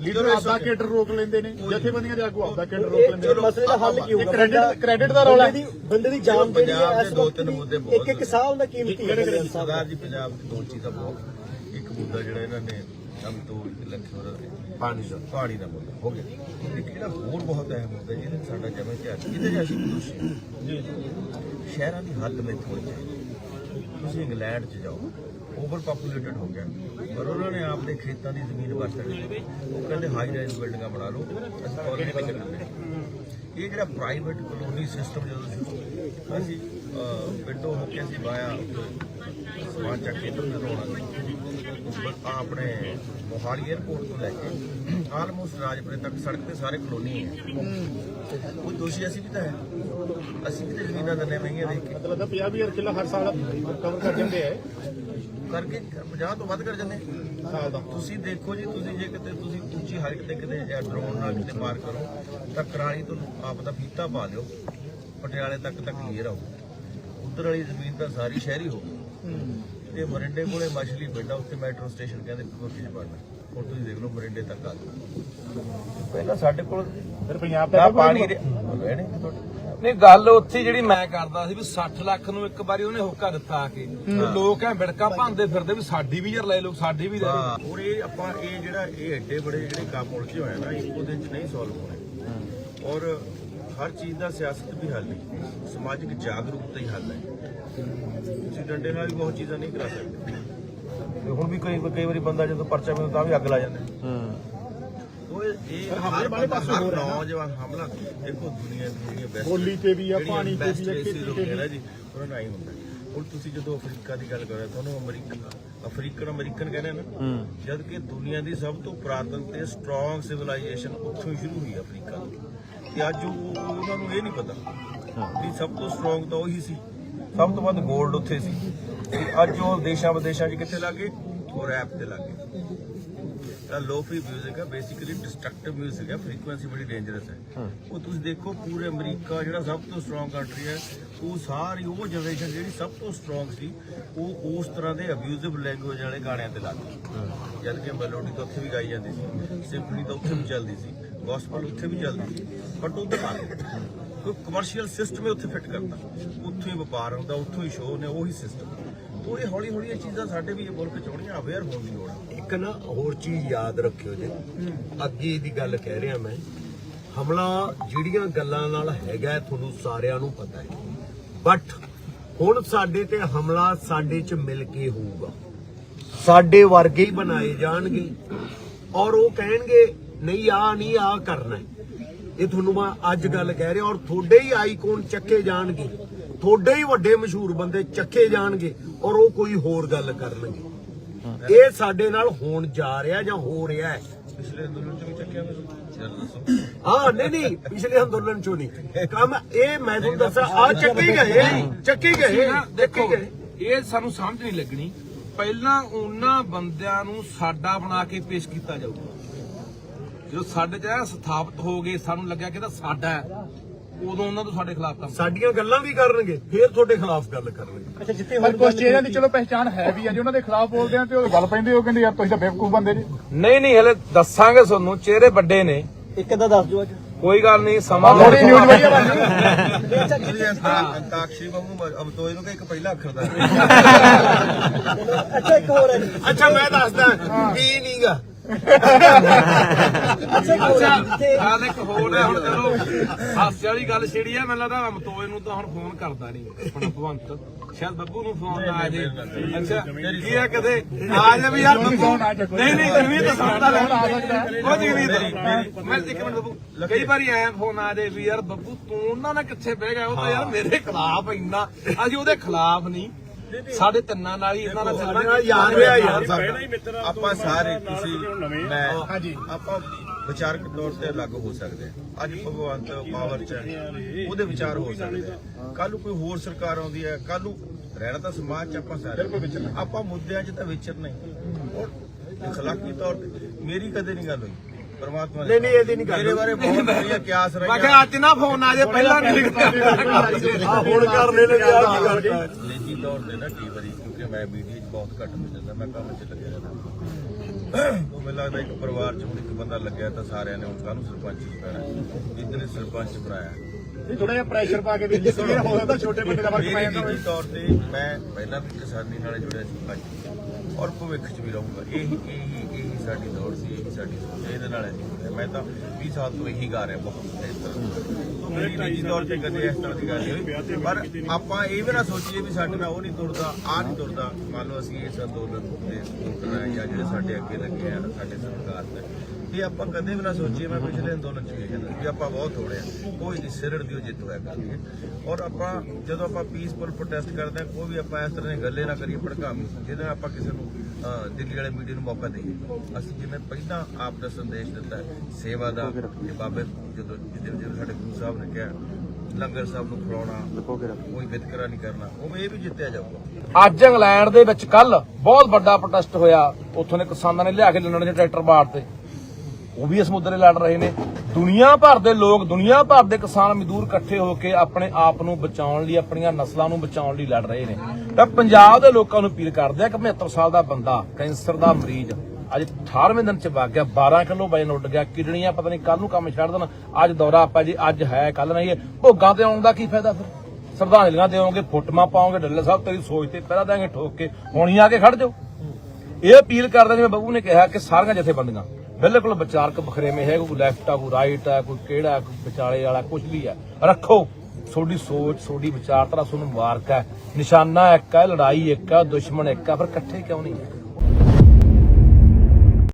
[SPEAKER 2] ਲੀਡਰ ਆਪਦਾ ਕੇਡਰ ਰੋਕ ਲੈਂਦੇ ਨੇ। ਜਥੇਬੰਦੀਆਂ ਦੇ ਆਗੂ ਆਪਦਾ ਕੇਡਰ ਰੋਕ ਲੈਂਦੇ
[SPEAKER 6] ਇਹ
[SPEAKER 2] ਨੇ
[SPEAKER 6] ਮਸਲੇ ਦਾ ਹੱਲ ਕੀ ਹੋਊਗਾ?
[SPEAKER 2] ਕ੍ਰੈਡਿਟ ਕ੍ਰੈਡਿਟ ਦਾ ਰੌਲਾ ਹੈ।
[SPEAKER 6] ਬੰਦੇ ਦੀ ਬੰਦੇ ਦੀ ਜਾਨ ਜਿਹੜੀ
[SPEAKER 5] ਪੰਜਾਬ
[SPEAKER 6] ਹੈ
[SPEAKER 5] ਦੇ
[SPEAKER 6] ਇਸ
[SPEAKER 5] ਦੋ
[SPEAKER 6] ਵਕਤ
[SPEAKER 5] ਤਿੰਨ
[SPEAKER 6] ਦੀ
[SPEAKER 5] ਮੁੱਦੇ ਬਹੁਤ
[SPEAKER 6] ਇੱਕ ਇੱਕ ਸਾਹ ਹੁੰਦਾ ਕੀਮਤੀ ਹੈ ਬੰਦੇ ਦਾ ਸਾਹ
[SPEAKER 5] ਸਰਦਾਰ ਜੀ ਪੰਜਾਬ ਦੀ ਦੋ ਚੀਜ਼ਾਂ ਬਹੁਤ ਇੱਕ ਮੁੱਦਾ ਜਿਹੜਾ ਇਹਨਾਂ ਨੇ ਅਮ ਤੋਂ ਲੱਖ ਹੋਰ
[SPEAKER 4] ਪਾਣੀ ਦਾ
[SPEAKER 5] ਪਾਣੀ ਦਾ ਮੁੱਦਾ ਹੋ ਗਿਆ। ਇੱਕ ਜਿਹੜਾ ਹੋਰ ਬਹੁਤ ਅਹਿਮ ਮੁੱਦਾ ਜਿਹਦੇ ਤੇ ਸਾਡਾ ਜਮੇ ਧਿਆਨ ਜਿਹਦੇ 'ਚ ਅਸੀਂ ਦੋਸ਼ੀ ਜੀ। ਸ਼ਹਿਰਾਂ ਦੀ ਹੱਦ ਵਿੱਚ ਹੋਣੀ ਚਾਹੀਦੀ ਤੁਸੀਂ ਇੰਗਲੈਂਡ 'ਚ ਜਾਓ ਓਵਰ ਪਾਪੂਲੇਟਡ ਹੋ ਗਿਆ। ਪਰ ਉਹਨਾਂ ਨੇ ਆਪਦੇ ਖੇਤਾਂ ਦੀ ਜ਼ਮੀਨ ਵਰਤ ਲਈ। ਉਹ ਕਹਿੰਦੇ ਹਾਈ ਰਾਈਜ਼ ਬਿਲਡਿੰਗਾਂ ਬਣਾ ਲਓ ਅਸੀਂ ਕਾਲੋਨੀ ਵਿੱਚ ਰਹਿੰਦੇ ਇਹ ਜਿਹੜਾ ਪ੍ਰਾਈਵੇਟ ਕਲੋਨੀ ਸਿਸਟਮ ਜਦੋਂ ਸ਼ੁਰੂ ਅਸੀਂ ਪਿੰਡੋਂ ਹੋ ਕੇ ਅਸੀਂ ਵਾਇਆ ਸਮਾਨ ਚੱਕ ਕੇ ਸੀ ਆਹ ਆਪਣੇ ਮੋਹਾਲੀ 에ਅਰਪੋਰਟ ਤੋਂ ਲੈ ਕੇ ਆਲਮੋਸਟ ਰਾਜਪੁਰੇ ਤੱਕ ਸੜਕ ਤੇ ਸਾਰੇ ਕਲੋਨੀ ਹੈ। ਉਹ ਦੋਸ਼ੀ ਅਸੀਂ ਵੀ ਤਾਂ ਹੈ। ਅਸੀਂ ਵੀ ਤਾਂ ਜ਼ਮੀਨਾਂ ਦਿੰਦੇ ਮਹਿੰਗੀਆਂ ਦੇਖ ਕੇ।
[SPEAKER 2] ਮਤਲਬ 50000 ਕਿੱਲਾ ਹਰ ਸਾਲ ਕਵਰ ਕਰ ਜਾਂਦੇ ਆ
[SPEAKER 5] ਕਰਕੇ 50 ਤੋਂ ਵੱਧ ਕਰ ਜਾਂਦੇ
[SPEAKER 2] ਸਾਲ ਦਾ।
[SPEAKER 5] ਤੁਸੀਂ ਦੇਖੋ ਜੀ ਤੁਸੀਂ ਜੇ ਕਿਤੇ ਤੁਸੀਂ ਉੱਚੀ ਹਾਈਟ ਤੇ ਕਿਤੇ ਜਾਂ ਡਰੋਨ ਨਾਲ ਕਿਤੇ ਮਾਰ ਕਰੋ ਤਾਂ ਕਰਾਲੀ ਤੋਂ ਆਪ ਦਾ ਫੀਤਾ ਪਾ ਲਿਓ ਪਟਿਆਲੇ ਤੱਕ ਤੱਕ ਕਲੀਅਰ ਆਉ ਉੱਧਰ ਵਾਲੀ ਜ਼ਮੀਨ ਤਾਂ ਸਾਰੀ ਸ਼ਹਿਰੀ ਹੋ ਗਈ। ਤੇ ਮਰਿੰਡੇ ਕੋਲੇ ਮਛਲੀ ਬੇਟਾ ਉੱਤੇ ਮੈਟਰੋ ਸਟੇਸ਼ਨ ਕਹਿੰਦੇ ਚ ਬਣਨਾ ਹੁਣ ਤੁਸੀਂ ਦੇਖ ਲਓ ਮਰਿੰਡੇ ਤੱਕ ਆ ਗਏ ਪਹਿਲਾਂ ਸਾਡੇ ਕੋਲ
[SPEAKER 2] ਫਿਰ ਪੰਜਾਬ ਦਾ
[SPEAKER 5] ਪਾਣੀ ਰਹਿਣੇ ਤੁਹਾਡੇ।
[SPEAKER 1] ਨਹੀਂ ਗੱਲ ਉੱਥੇ ਜਿਹੜੀ ਮੈਂ ਕਰਦਾ ਸੀ ਵੀ 60 ਲੱਖ ਨੂੰ ਇੱਕ ਵਾਰੀ ਉਹਨੇ ਹੋਕਾ ਦਿੱਤਾ ਆ ਕੇ। ਤੇ ਲੋਕ ਐ ਬਿੜਕਾ ਭਾਂਦੇ ਫਿਰਦੇ ਵੀ ਸਾਡੀ ਵੀ ਯਾਰ ਲੈ ਲਓ ਸਾਡੀ ਵੀ ਲੈ ਲਓ।
[SPEAKER 5] ਹਾਂ। ਔਰ ਇਹ ਆਪਾਂ ਇਹ ਜਿਹੜਾ ਇਹ ਐਡੇ ਬੜੇ ਜਿਹੜੇ ਕੰਮ ਉਲਝੇ ਹੋਏ ਨਾ ਇਹ ਉਹਦੇ ਚ ਨਹੀਂ ਸੋਲਵ ਹੋਣੇ। ਔਰ ਹਰ ਚੀਜ਼ ਦਾ ਸਿਆਸਤ ਵੀ ਹੱਲ ਨਹੀਂ। ਸਮਾਜਿਕ ਜਾਗਰੂਕਤਾ ਹੀ ਹੱਲ ਹੈ। ਤੁਸੀਂ ਡੰਡੇ ਨਾਲ ਵੀ ਬਹੁਤ ਚੀਜ਼ਾਂ ਨਹੀਂ ਕਰਾ ਸਕਦੇ। ਤੇ ਹੁਣ ਵੀ ਕਈ ਕਈ ਵਾਰੀ ਬੰਦਾ ਜਦੋਂ ਪਰਚਾ ਮਿਲਦਾ ਤਾਂ ਵੀ ਅੱਗ ਲਾ ਜਾਂਦਾ। ਉਹ ਇਹ- ਇਹ ਹਰ
[SPEAKER 2] ਵਾਲੇ ਪਾਸੇ
[SPEAKER 5] ਹਰ
[SPEAKER 2] ਹੋ ਰਿਹਾ।
[SPEAKER 5] ਨੌਜਵਾਨ ਹਮਲਾ। ਦੇਖੋ ਦੁਨੀਆ ਦੀ ਜਿਹੜੀਆਂ best-
[SPEAKER 2] ਬੋਲੀ ਤੇ ਵੀ ਆ,
[SPEAKER 5] ਜਿਹੜੀਆਂ
[SPEAKER 2] ਪਾਣੀ ਤੇ
[SPEAKER 5] best
[SPEAKER 2] ਵੀ ਆ,
[SPEAKER 5] races
[SPEAKER 2] ਖੇਤੀ ਤੇ
[SPEAKER 5] ਹੁੰਦੀਆਂ
[SPEAKER 2] ਵੀ।
[SPEAKER 5] ਨਾ ਜੀ ਉਹਨਾਂ ਨਾਲ ਹੀ ਹੁੰਦਾ। ਹੁਣ ਤੁਸੀਂ ਜਦੋਂ ਅਫਰੀਕਾ ਦੀ ਗੱਲ ਕਰ ਰਹੇ ਹੋ ਤੁਹਾਨੂੰ ਅਮਰੀਕਾ ਅਫਰੀਕਨ ਅਮਰੀਕਨ ਕਹਿੰਦੇ ਨਾ ਜਦ ਕਿ ਦੁਨੀਆ ਦੀ ਸਭ ਤੋਂ ਪੁਰਾਤਨ ਤੇ ਸਟਰੋਂਗ ਸਿਵਲਾਈਜੇਸ਼ਨ ਉੱਥੋਂ ਹੀ ਸ਼ੁਰੂ ਹੋਈ ਅਫਰੀਕਾ ਤੋਂ। ਤੇ ਅੱਜ ਉਹ ਉਹਨਾਂ ਨੂੰ ਇਹ ਨਹੀਂ ਪਤਾ ਵੀ ਸਭ ਤੋਂ ਸਟਰੋਂਗ ਤਾਂ ਉਹੀ ਸੀ। ਸਭ ਤੋਂ ਵੱਧ ਗੋਲਡ ਉੱਥੇ ਸੀ। ਅੱਜ ਉਹ ਦੇਸ਼ਾਂ ਵਿਦੇਸ਼ਾਂ 'ਚ ਕਿੱਥੇ ਲੱਗੇ ਉਹ ਐਪ ਤੇ ਲੱਗੇ ਤਾਂ ਲੋਫੀ ਮਿਊਜ਼ਿਕ ਹੈ ਬੇਸਿਕਲੀ ਡਿਸਟਰਕਟਿਵ ਮਿਊਜ਼ਿਕ ਹੈ ਫ੍ਰੀਕੁਐਂਸੀ ਬੜੀ ਡੇਂਜਰਸ ਹੈ। ਉਹ ਤੁਸੀਂ ਦੇਖੋ ਪੂਰੇ ਅਮਰੀਕਾ ਜਿਹੜਾ ਸਭ ਤੋਂ ਸਟਰੋਂਗ ਕੰਟਰੀ ਹੈ ਉਹ ਸਾਰੀ ਉਹ ਜਨਰੇਸ਼ਨ ਜਿਹੜੀ ਸਭ ਤੋਂ ਸਟਰੋਂਗ ਸੀ ਉਹ ਉਸ ਤਰ੍ਹਾਂ ਦੇ ਅਬਿਊਜ਼ਿਵ ਲੈਂਗੁਏਜ ਵਾਲੇ ਗਾਣਿਆਂ ਤੇ ਲੱਗ ਗਈ। ਜਦ ਕਿ ਮੈਲੋਡੀ ਤਾਂ ਉੱਥੇ ਵੀ ਗਾਈ ਜਾਂਦੀ ਸੀ ਸਿੰਫਨੀ ਤਾਂ ਉੱਥੇ ਵੀ ਚੱਲਦੀ ਸੀ ਗੋਸਪਲ ਉੱਥੇ ਵੀ ਚੱਲਦੀ ਸੀ ਬਟ ਉਧਰ ਆ ਕੋਈ ਕਮਰਸ਼ੀਅਲ ਸਿਸਟਮ ਹੀ ਉੱਥੇ ਫਿੱਟ ਕਰਤਾ ਉੱਥੋਂ ਹੀ ਵਪਾਰ ਹੁੰਦਾ ਉੱਥੋਂ ਹੀ ਸ਼ੋਅ ਨੇ ਉਹੀ ਸਿਸਟਮ ਉਹ ਇਹ ਹੌਲੀ ਹੌਲੀ ਇਹ ਚੀਜ਼ਾਂ ਸਾਡੇ ਵੀ ਇਹ ਮੁਲਕ ਚ ਆਉਣੀਆਂ ਅਵੇਅਰ ਹੋਣ ਦੀ ਲੋੜ ਹੈ
[SPEAKER 4] ਇੱਕ ਨਾ ਹੋਰ ਚੀਜ਼ ਯਾਦ ਰੱਖਿਓ ਜੀ। ਅੱਗੇ ਦੀ ਗੱਲ ਕਹਿ ਰਿਹਾ ਮੈਂ। ਹਮਲਾ ਜਿਹੜੀਆਂ ਗੱਲਾਂ ਨਾਲ ਹੈਗਾ ਤੁਹਾਨੂੰ ਸਾਰਿਆਂ ਨੂੰ ਪਤਾ ਹੈ। ਬਟ ਹੁਣ ਸਾਡੇ ਤੇ ਹਮਲਾ ਸਾਡੇ ਚ ਮਿਲ ਕੇ ਹੋਊਗਾ। ਸਾਡੇ ਵਰਗੇ ਹੀ ਬਣਾਏ ਜਾਣਗੇ। ਔਰ ਉਹ ਕਹਿਣਗੇ ਨਹੀਂ ਆ ਨਹੀਂ ਆ ਕਰਨਾ। ਇਹ ਤੁਹਾਨੂੰ ਮੈਂ ਅੱਜ ਗੱਲ ਕਹਿ ਰਿਹਾ ਔਰ ਤੁਹਾਡੇ ਹੀ ਆਈਕਨ ਚੱਕੇ ਜਾਣਗੇ। ਤੁਹਾਡੇ ਹੀ ਵੱਡੇ ਮਸ਼ਹੂਰ ਬੰਦੇ ਚੱਕੇ ਜਾਣਗੇ ਔਰ ਉਹ ਕੋਈ ਹੋਰ ਗੱਲ ਕਰਨਗੇ। ਇਹ ਸਾਡੇ ਨਾਲ ਹੋਣ ਜਾ ਰਿਹਾ ਜਾਂ ਹੋ ਰਿਹਾ ਹੈ।
[SPEAKER 5] ਪਿਛਲੇ ਅੰਦੋਲਨ ਚ ਵੀ ਚੱਕਿਆ
[SPEAKER 4] ਹਾਂ ਨਹੀਂ ਨਹੀਂ ਪਿਛਲੇ ਅੰਦੋਲਨ ਚੋਂ ਨਹੀਂ। ਕੰਮ ਇਹ ਮੈਂ ਤੁਹਾਨੂੰ ਦੱਸਾਂ ਆ ਚੱਕੇ ਗਏ ਚੱਕੇ ਗਏ
[SPEAKER 1] ਦੇਖੋ ਇਹ ਸਾਨੂੰ ਸਮਝ ਨਹੀਂ ਲੱਗਣੀ। ਪਹਿਲਾਂ ਉਹਨਾਂ ਬੰਦਿਆਂ ਨੂੰ ਸਾਡਾ ਬਣਾ ਕੇ ਪੇਸ਼ ਕੀਤਾ ਜਾਊਗਾ। ਜਦੋਂ ਸਾਡੇ ਚ ਇਹ ਸਥਾਪਿਤ ਹੋ ਗਏ ਸਾਨੂੰ ਲੱਗਿਆ ਕਿ ਇਹ ਤਾਂ ਸਾਡਾ ਹੈ ਉਦੋਂ ਉਹਨਾਂ ਤੋਂ ਸਾਡੇ ਖਿਲਾਫ ਕੰਮ
[SPEAKER 4] ਸਾਡੀਆਂ ਗੱਲਾਂ ਵੀ ਕਰਨਗੇ ਫੇਰ ਤੁਹਾਡੇ ਖਿਲਾਫ ਗੱਲ ਕਰਨਗੇ।
[SPEAKER 6] ਅੱਛਾ ਜਿੱਥੇ
[SPEAKER 2] ਪਰ ਕੁਝ ਚਿਹਰਿਆਂ ਦੀ ਚਲੋ ਪਹਿਚਾਣ ਹੈ ਵੀ ਆ ਜੀ ਉਹਨਾਂ ਦੇ ਖਿਲਾਫ ਬੋਲਦੇ ਆ ਤੇ ਉਹ ਗੱਲ ਪੈਂਦੇ ਉਹ ਕਹਿੰਦੇ ਯਾਰ ਤੁਸੀਂ ਤਾਂ ਬੇਵਕੂਫ ਬੰਦੇ ਜੀ।
[SPEAKER 1] ਨਹੀਂ ਨਹੀਂ ਹਲੇ ਦੱਸਾਂਗੇ ਤੁਹਾਨੂੰ ਚਿਹਰੇ ਵੱਡੇ ਨੇ।
[SPEAKER 6] ਇੱਕ ਅੱਧਾ ਦੱਸ ਦਿਓ ਅੱਜ।
[SPEAKER 1] ਕੋਈ ਗੱਲ ਨਹੀਂ ਸਮਾਂ
[SPEAKER 2] ਥੋੜੀ ਨਿਊਜ਼ ਵਧੀਆ ਬਣ
[SPEAKER 5] ਤੁਸੀਂ ਅੰਤਾਕਸ਼ਰੀ ਵਾਂਗੂ ਅਬਤੋਏ ਨੂੰ ਕਿ ਇੱਕ ਪਹਿਲਾ ਅੱਖਰ ਦਾ।
[SPEAKER 6] ਅੱਛਾ ਇੱਕ ਹੋਰ ਹੈ।
[SPEAKER 4] ਅੱਛਾ ਮੈਂ ਦੱਸਦਾ ਵੀ ਨਹੀਂਗਾ
[SPEAKER 6] ਅੱਛਾ ਇੱਕ
[SPEAKER 1] ਇੱਕ ਹੋਰ ਹੈ, ਹੁਣ ਚਲੋ, ਹਾਸੇ ਵਾਲੀ ਗੱਲ ਛੇੜੀ ਆ, ਮੈਨੂੰ ਲੱਗਦਾ ਮਤੋਏ ਨੂੰ ਤਾਂ ਹੁਣ ਫੋਨ ਕਰਦਾ ਨਹੀਂ ਆਪਣਾ ਭਵੰਤ। ਸ਼ਾਇਦ ਬੱਬੂ ਨੂੰ ਫੋਨ ਨਾ ਆ ਜੇ। ਅੱਛਾ, ਕੀ ਹੈ ਕਦੇ? ਆ ਜਾ ਵੀ ਯਾਰ ਬੱਬੂ। ਨਹੀਂ ਨਹੀਂ ਜਮੀਨ ਤਾਂ ਸੁਣਦਾ ਉਹ ਜਮੀਨ ਮੈਂ ਇੱਕ ਮਿੰਟ ਬੱਬੂ, ਕਈ ਵਾਰੀ ਐ ਫੋਨ ਆ ਜੇ ਵੀ ਯਾਰ ਬੱਬੂ, ਤੂੰ ਉਹਨਾਂ ਨਾਲ ਕਿੱਥੇ ਬਹਿ ਗਿਆ? ਉਹ ਤਾਂ ਯਾਰ ਮੇਰੇ ਖਿਲਾਫ ਇੰਨਾ, ਅਸੀਂ ਉਹਦੇ ਖਿਲਾਫ ਨਹੀਂ। ਸਾਡੇ ਤਿੰਨਾਂ ਨਾਲ ਹੀ ਇਹਨਾਂ ਨਾਲ
[SPEAKER 4] ਸਾਡੇ
[SPEAKER 1] ਚੱਲਣਾ
[SPEAKER 4] ਨਾਲ ਯਾਰ ਰਿਹਾ ਯਾਰ ਸਾਡਾ
[SPEAKER 5] ਆਪਾਂ ਸਾਰੇ ਤੁਸੀਂ ਮੈਂ ਆਪਾਂ ਵਿਚਾਰਕ ਤੌਰ ਤੇ ਅਲੱਗ ਹੋ ਸਕਦੇ ਹਾਂ ਅੱਜ ਭਗਵੰਤ ਪਾਵਰ ਚ ਹੈ, ਉਹਦੇ ਵਿਚਾਰ ਹੋ ਸਕਦੇ ਕੱਲ ਨੂੰ ਕੋਈ ਹੋਰ ਸਰਕਾਰ ਆਉਂਦੀ ਹੈ ਕੱਲ ਨੂੰ ਰਹਿਣਾ ਤਾਂ ਸਮਾਜ ਚ ਆਪਾਂ ਸਾਰੇ ਆਪਾਂ ਮੁੱਦਿਆਂ 'ਚ ਤਾਂ ਵਿਚਰਨਾ ਹੀ ਔਰ اخلاقی ਤੌਰ ਤੇ ਮੇਰੀ ਕਦੇ ਨਹੀਂ ਗੱਲ ਹੋਈ ਪਰਮਾਤਮਾ
[SPEAKER 4] ਨਹੀਂ, ਨਹੀਂ, ਇਹਦੀ ਨਹੀਂ ਗੱਲ
[SPEAKER 5] ਮੇਰੇ
[SPEAKER 4] ਹੋਈ।
[SPEAKER 5] ਬਾਰੇ ਬਹੁਤ ਵਧੀਆ ਕਿਆਸ
[SPEAKER 1] ਮੈਂ
[SPEAKER 5] ਰਹੀਆਂ
[SPEAKER 1] ਕਿਹਾ ਅੱਜ ਨਾ ਫੋਨ ਆ ਜੇ ਪਹਿਲਾਂ ਨਹੀਂ
[SPEAKER 4] ਆ ਹੁਣ ਕਰਨੇ ਨੇ ਯਾਰ ਕੀ ਕਰਤਾ
[SPEAKER 5] ਨਿੱਜੀ ਤੌਰ ਤੇ ਨਾ ਕਈ ਵਾਰੀ ਕਿਉਂਕਿ ਮੈਂ ਮੀਡੀਆ 'ਚ ਬਹੁਤ ਘੱਟ ਮਿਲਦਾ ਮੈਂ ਕੰਮ 'ਚ ਲੱਗਿਆ ਰਹਿੰਦਾ। ਉਹ ਮੈਨੂੰ ਲੱਗਦਾ ਇੱਕ ਪਰਿਵਾਰ 'ਚ ਹੁਣ ਇੱਕ ਬੰਦਾ ਲੱਗਿਆ ਤਾਂ ਸਾਰਿਆਂ ਨੇ ਹੁਣ ਕਾਹਨੂੰ ਸਰਪੰਚ ਹੀ ਪੈਣਾ ਜਿੱਦਨੇ ਸਰਪੰਚ ਬਣਾਇਆ।
[SPEAKER 2] ਥੋੜਾ ਜਿਹਾ ਪ੍ਰੈਸ਼ਰ ਪਾ ਕੇ ਵੀ ਜਿਸ ਹੋ ਸਕਦਾ ਛੋਟੇ ਬੰਦੇ ਦਾ ਵਕਤ ਪੈ ਜਾਂਦਾ
[SPEAKER 5] ਨਿੱਜੀ ਤੌਰ ਤੇ ਮੈਂ ਪਹਿਲਾਂ ਵੀ ਕਿਸਾਨੀ ਨਾਲ ਜੁੜਿਆ ਸੀ ਅੱਜ ਔਰ ਭਵਿੱਖ 'ਚ ਵੀ ਰਹੂੰਗਾ। ਇਹੀ ਇਹੀ ਇਹੀ ਸਾਡੀ ਦੌੜ ਸੀ ਇਹੀ ਸਾਡੀ ਸੋਚ ਹੈ, ਇਹਦੇ ਨਾਲ ਅਸੀਂ ਜੁੜੇ ਹਾਂ। ਮੈਂ ਤਾਂ 20 ਸਾਲ ਤੋਂ ਇਹੀ ਗਾ ਰਿਹਾ ਬਹੁਤ ਇਸ ਤਰ੍ਹਾਂ ਤੋਂ ਮੇਰੀ ਨਿੱਜੀ ਤੌਰ ਤੇ ਕਦੇ ਇਸ ਤਰ੍ਹਾਂ ਦੀ ਗੱਲ ਨਹੀਂ ਹੋਈ। ਪਰ ਆਪਾਂ ਇਹ ਵੀ ਨਾ ਸੋਚੀਏ ਵੀ ਸਾਡੇ ਨਾਲ ਉਹ ਨਹੀਂ ਤੁਰਦਾ ਆਹ ਨਹੀਂ ਤੁਰਦਾ। ਮੰਨ ਲਓ ਅਸੀਂ ਇਸ ਅੰਦੋਲਨ ਦੇ ਸਪੋਰਟਰ ਹਾਂ ਜਾਂ ਜਿਹੜੇ ਸਾਡੇ ਅੱਗੇ ਲੱਗੇ ਆ ਸਾਡੇ ਸਰਕਾਰ ਨੇ ਇਹ ਆਪਾਂ ਕਦੇ ਵੀ ਨਾ ਸੋਚੀਏ ਮੈਂ ਪਿਛਲੇ ਅੰਦੋਲਨ ਚ ਵੀ ਕਹਿੰਦਾ ਵੀ ਆਪਾਂ ਬਹੁਤ ਥੋੜੇ ਆ। ਕੋਈ ਨਹੀਂ ਸਿਰੜ ਦੀ ਜਿੱਤ ਹੋਇਆ ਕਰਦੀ ਔਰ ਆਪਾਂ ਜਦੋਂ ਆਪਾਂ ਪੀਸਫੁਲ ਪ੍ਰੋਟੈਸਟ ਕਰਦੇ ਹਾਂ ਕੋਈ ਵੀ ਆਪਾਂ ਇਸ ਤਰ੍ਹਾਂ ਦੀ ਗੱਲੇ ਨਾ ਕਰੀਏ ਭੜਕਾਵੀਂ ਜਿਹਦੇ ਨਾਲ ਆਪਾਂ ਕਿਸੇ ਨੂੰ ਦਿੱਲੀ ਵਾਲੇ ਮੀਡੀਆ ਨੂੰ ਮੌਕਾ ਦੇਈਏ। ਅਸੀਂ ਜਿਵੇਂ ਪਹਿਲਾਂ ਆਪ ਦਾ ਸੰਦੇਸ਼ ਦਿੱਤਾ ਸੇਵਾ ਦਾ ਤੇ ਬਾਬੇ, ਜਦੋਂ ਜਿੱਦੇ ਜਦੋਂ ਸਾਡੇ ਗੁਰੂ ਸਾਹਿਬ ਨੇ ਕਿਹਾ, ਲੰਗਰ ਸਾਹਿਬ ਨੂੰ ਖਿਲਾਉਣਾ, ਕੋਈ ਵਿਤਕਰਾ ਨਹੀਂ ਕਰਨਾ ਉਹ ਇਹ ਵੀ ਜਿੱਤਿਆ ਜਾਊਗਾ।
[SPEAKER 1] ਅੱਜ ਇੰਗਲੈਂਡ ਦੇ ਵਿੱਚ ਕੱਲ ਬਹੁਤ ਵੱਡਾ ਪ੍ਰੋਟੈਸਟ ਹੋਇਆ। ਉੱਥੋਂ ਦੇ ਕਿਸਾਨਾਂ ਨੇ ਲਿਆ ਕੇ ਲੰਡਨ ਦੇ ਟਰੈਕਟਰ ਬਾੜ ਤੇ ਉਹ ਵੀ ਇਸ ਮੁੱਦੇ ਲਈ ਲੜ ਰਹੇ ਨੇ। ਦੁਨੀਆ ਭਰ ਦੇ ਲੋਕ, ਦੁਨੀਆ ਭਰ ਦੇ ਕਿਸਾਨ ਮਜ਼ਦੂਰ ਇਕੱਠੇ ਹੋ ਕੇ ਆਪਣੇ ਆਪ ਨੂੰ ਬਚਾਉਣ ਲਈ, ਆਪਣੀਆਂ ਨਸਲਾਂ ਨੂੰ ਬਚਾਉਣ ਲਈ ਲੜ ਰਹੇ ਨੇ। ਤਾਂ ਪੰਜਾਬ ਦੇ ਲੋਕਾਂ ਨੂੰ ਅਪੀਲ ਕਰਦੇ ਆ ਕਿ 75 ਸਾਲ ਦਾ ਬੰਦਾ, ਕੈਂਸਰ ਦਾ ਮਰੀਜ਼, ਅੱਜ 18ਵੇਂ ਦਿਨ ਚ ਵਗ ਗਿਆ 12 ਕਿਲੋ ਵਜਨ ਉੱਡ ਗਿਆ, ਕਿਡਨੀਆਂ ਪਤਾ ਨਹੀਂ ਕੱਲ ਨੂੰ ਕੰਮ ਛੱਡ ਦੇਣ, ਅੱਜ ਦੌਰਾ ਆਪਾਂ ਜੀ, ਅੱਜ ਹੈ ਕੱਲ ਨਹੀਂ ਹੈ। ਭੋਗਾਂ ਤੇ ਆਉਣ ਦਾ ਕੀ ਫਾਇਦਾ ਫਿਰ? ਸ਼ਰਧਾਂਜਲੀਆਂ ਦੇਵੋਗੇ, ਫੋਟੋਆਂ ਪਾਓਗੇ, ਡੱਲੇ ਸਾਹਿਬ ਤੇਰੀ ਸੋਚ ਤੇ ਪਹਿਲਾਂ ਦਾਂਗੇ ਠੋਕ ਕੇ, ਹੁਣੀ ਆ ਕੇ ਖੜ ਜਾਓ। ਇਹ ਅਪੀਲ ਕਰਦਾ ਜਿਵੇਂ ਬੱਬੂ ਨੇ ਕਿਹਾ ਕਿ ਸਾਰੀਆਂ ਜਥੇਬੰਦੀਆਂ ਬਿਲਕੁਲ ਵਿਚਾਰਕ ਬਖਰੇਵੇਂ ਹੈ, ਕੋਈ ਲੈਫਟ ਆ, ਕੋਈ ਰਾਈਟ ਆ, ਕੋਈ ਕਿਹੜਾ ਕੋਈ ਵਿਚਾਲੇ ਵਾਲਾ ਕੁਝ ਵੀ ਹੈ ਰੱਖੋ, ਤੁਹਾਡੀ ਸੋਚ, ਤੁਹਾਡੀ ਵਿਚਾਰਧਾਰਾ ਤੁਹਾਨੂੰ ਮੁਬਾਰਕ ਹੈ। ਨਿਸ਼ਾਨਾ ਇੱਕ ਹੈ, ਲੜਾਈ ਇੱਕ ਹੈ, ਦੁਸ਼ਮਣ ਇੱਕ ਹੈ ਪਰ ਇਕੱਠੇ ਕਿਉਂ ਨਹੀਂ?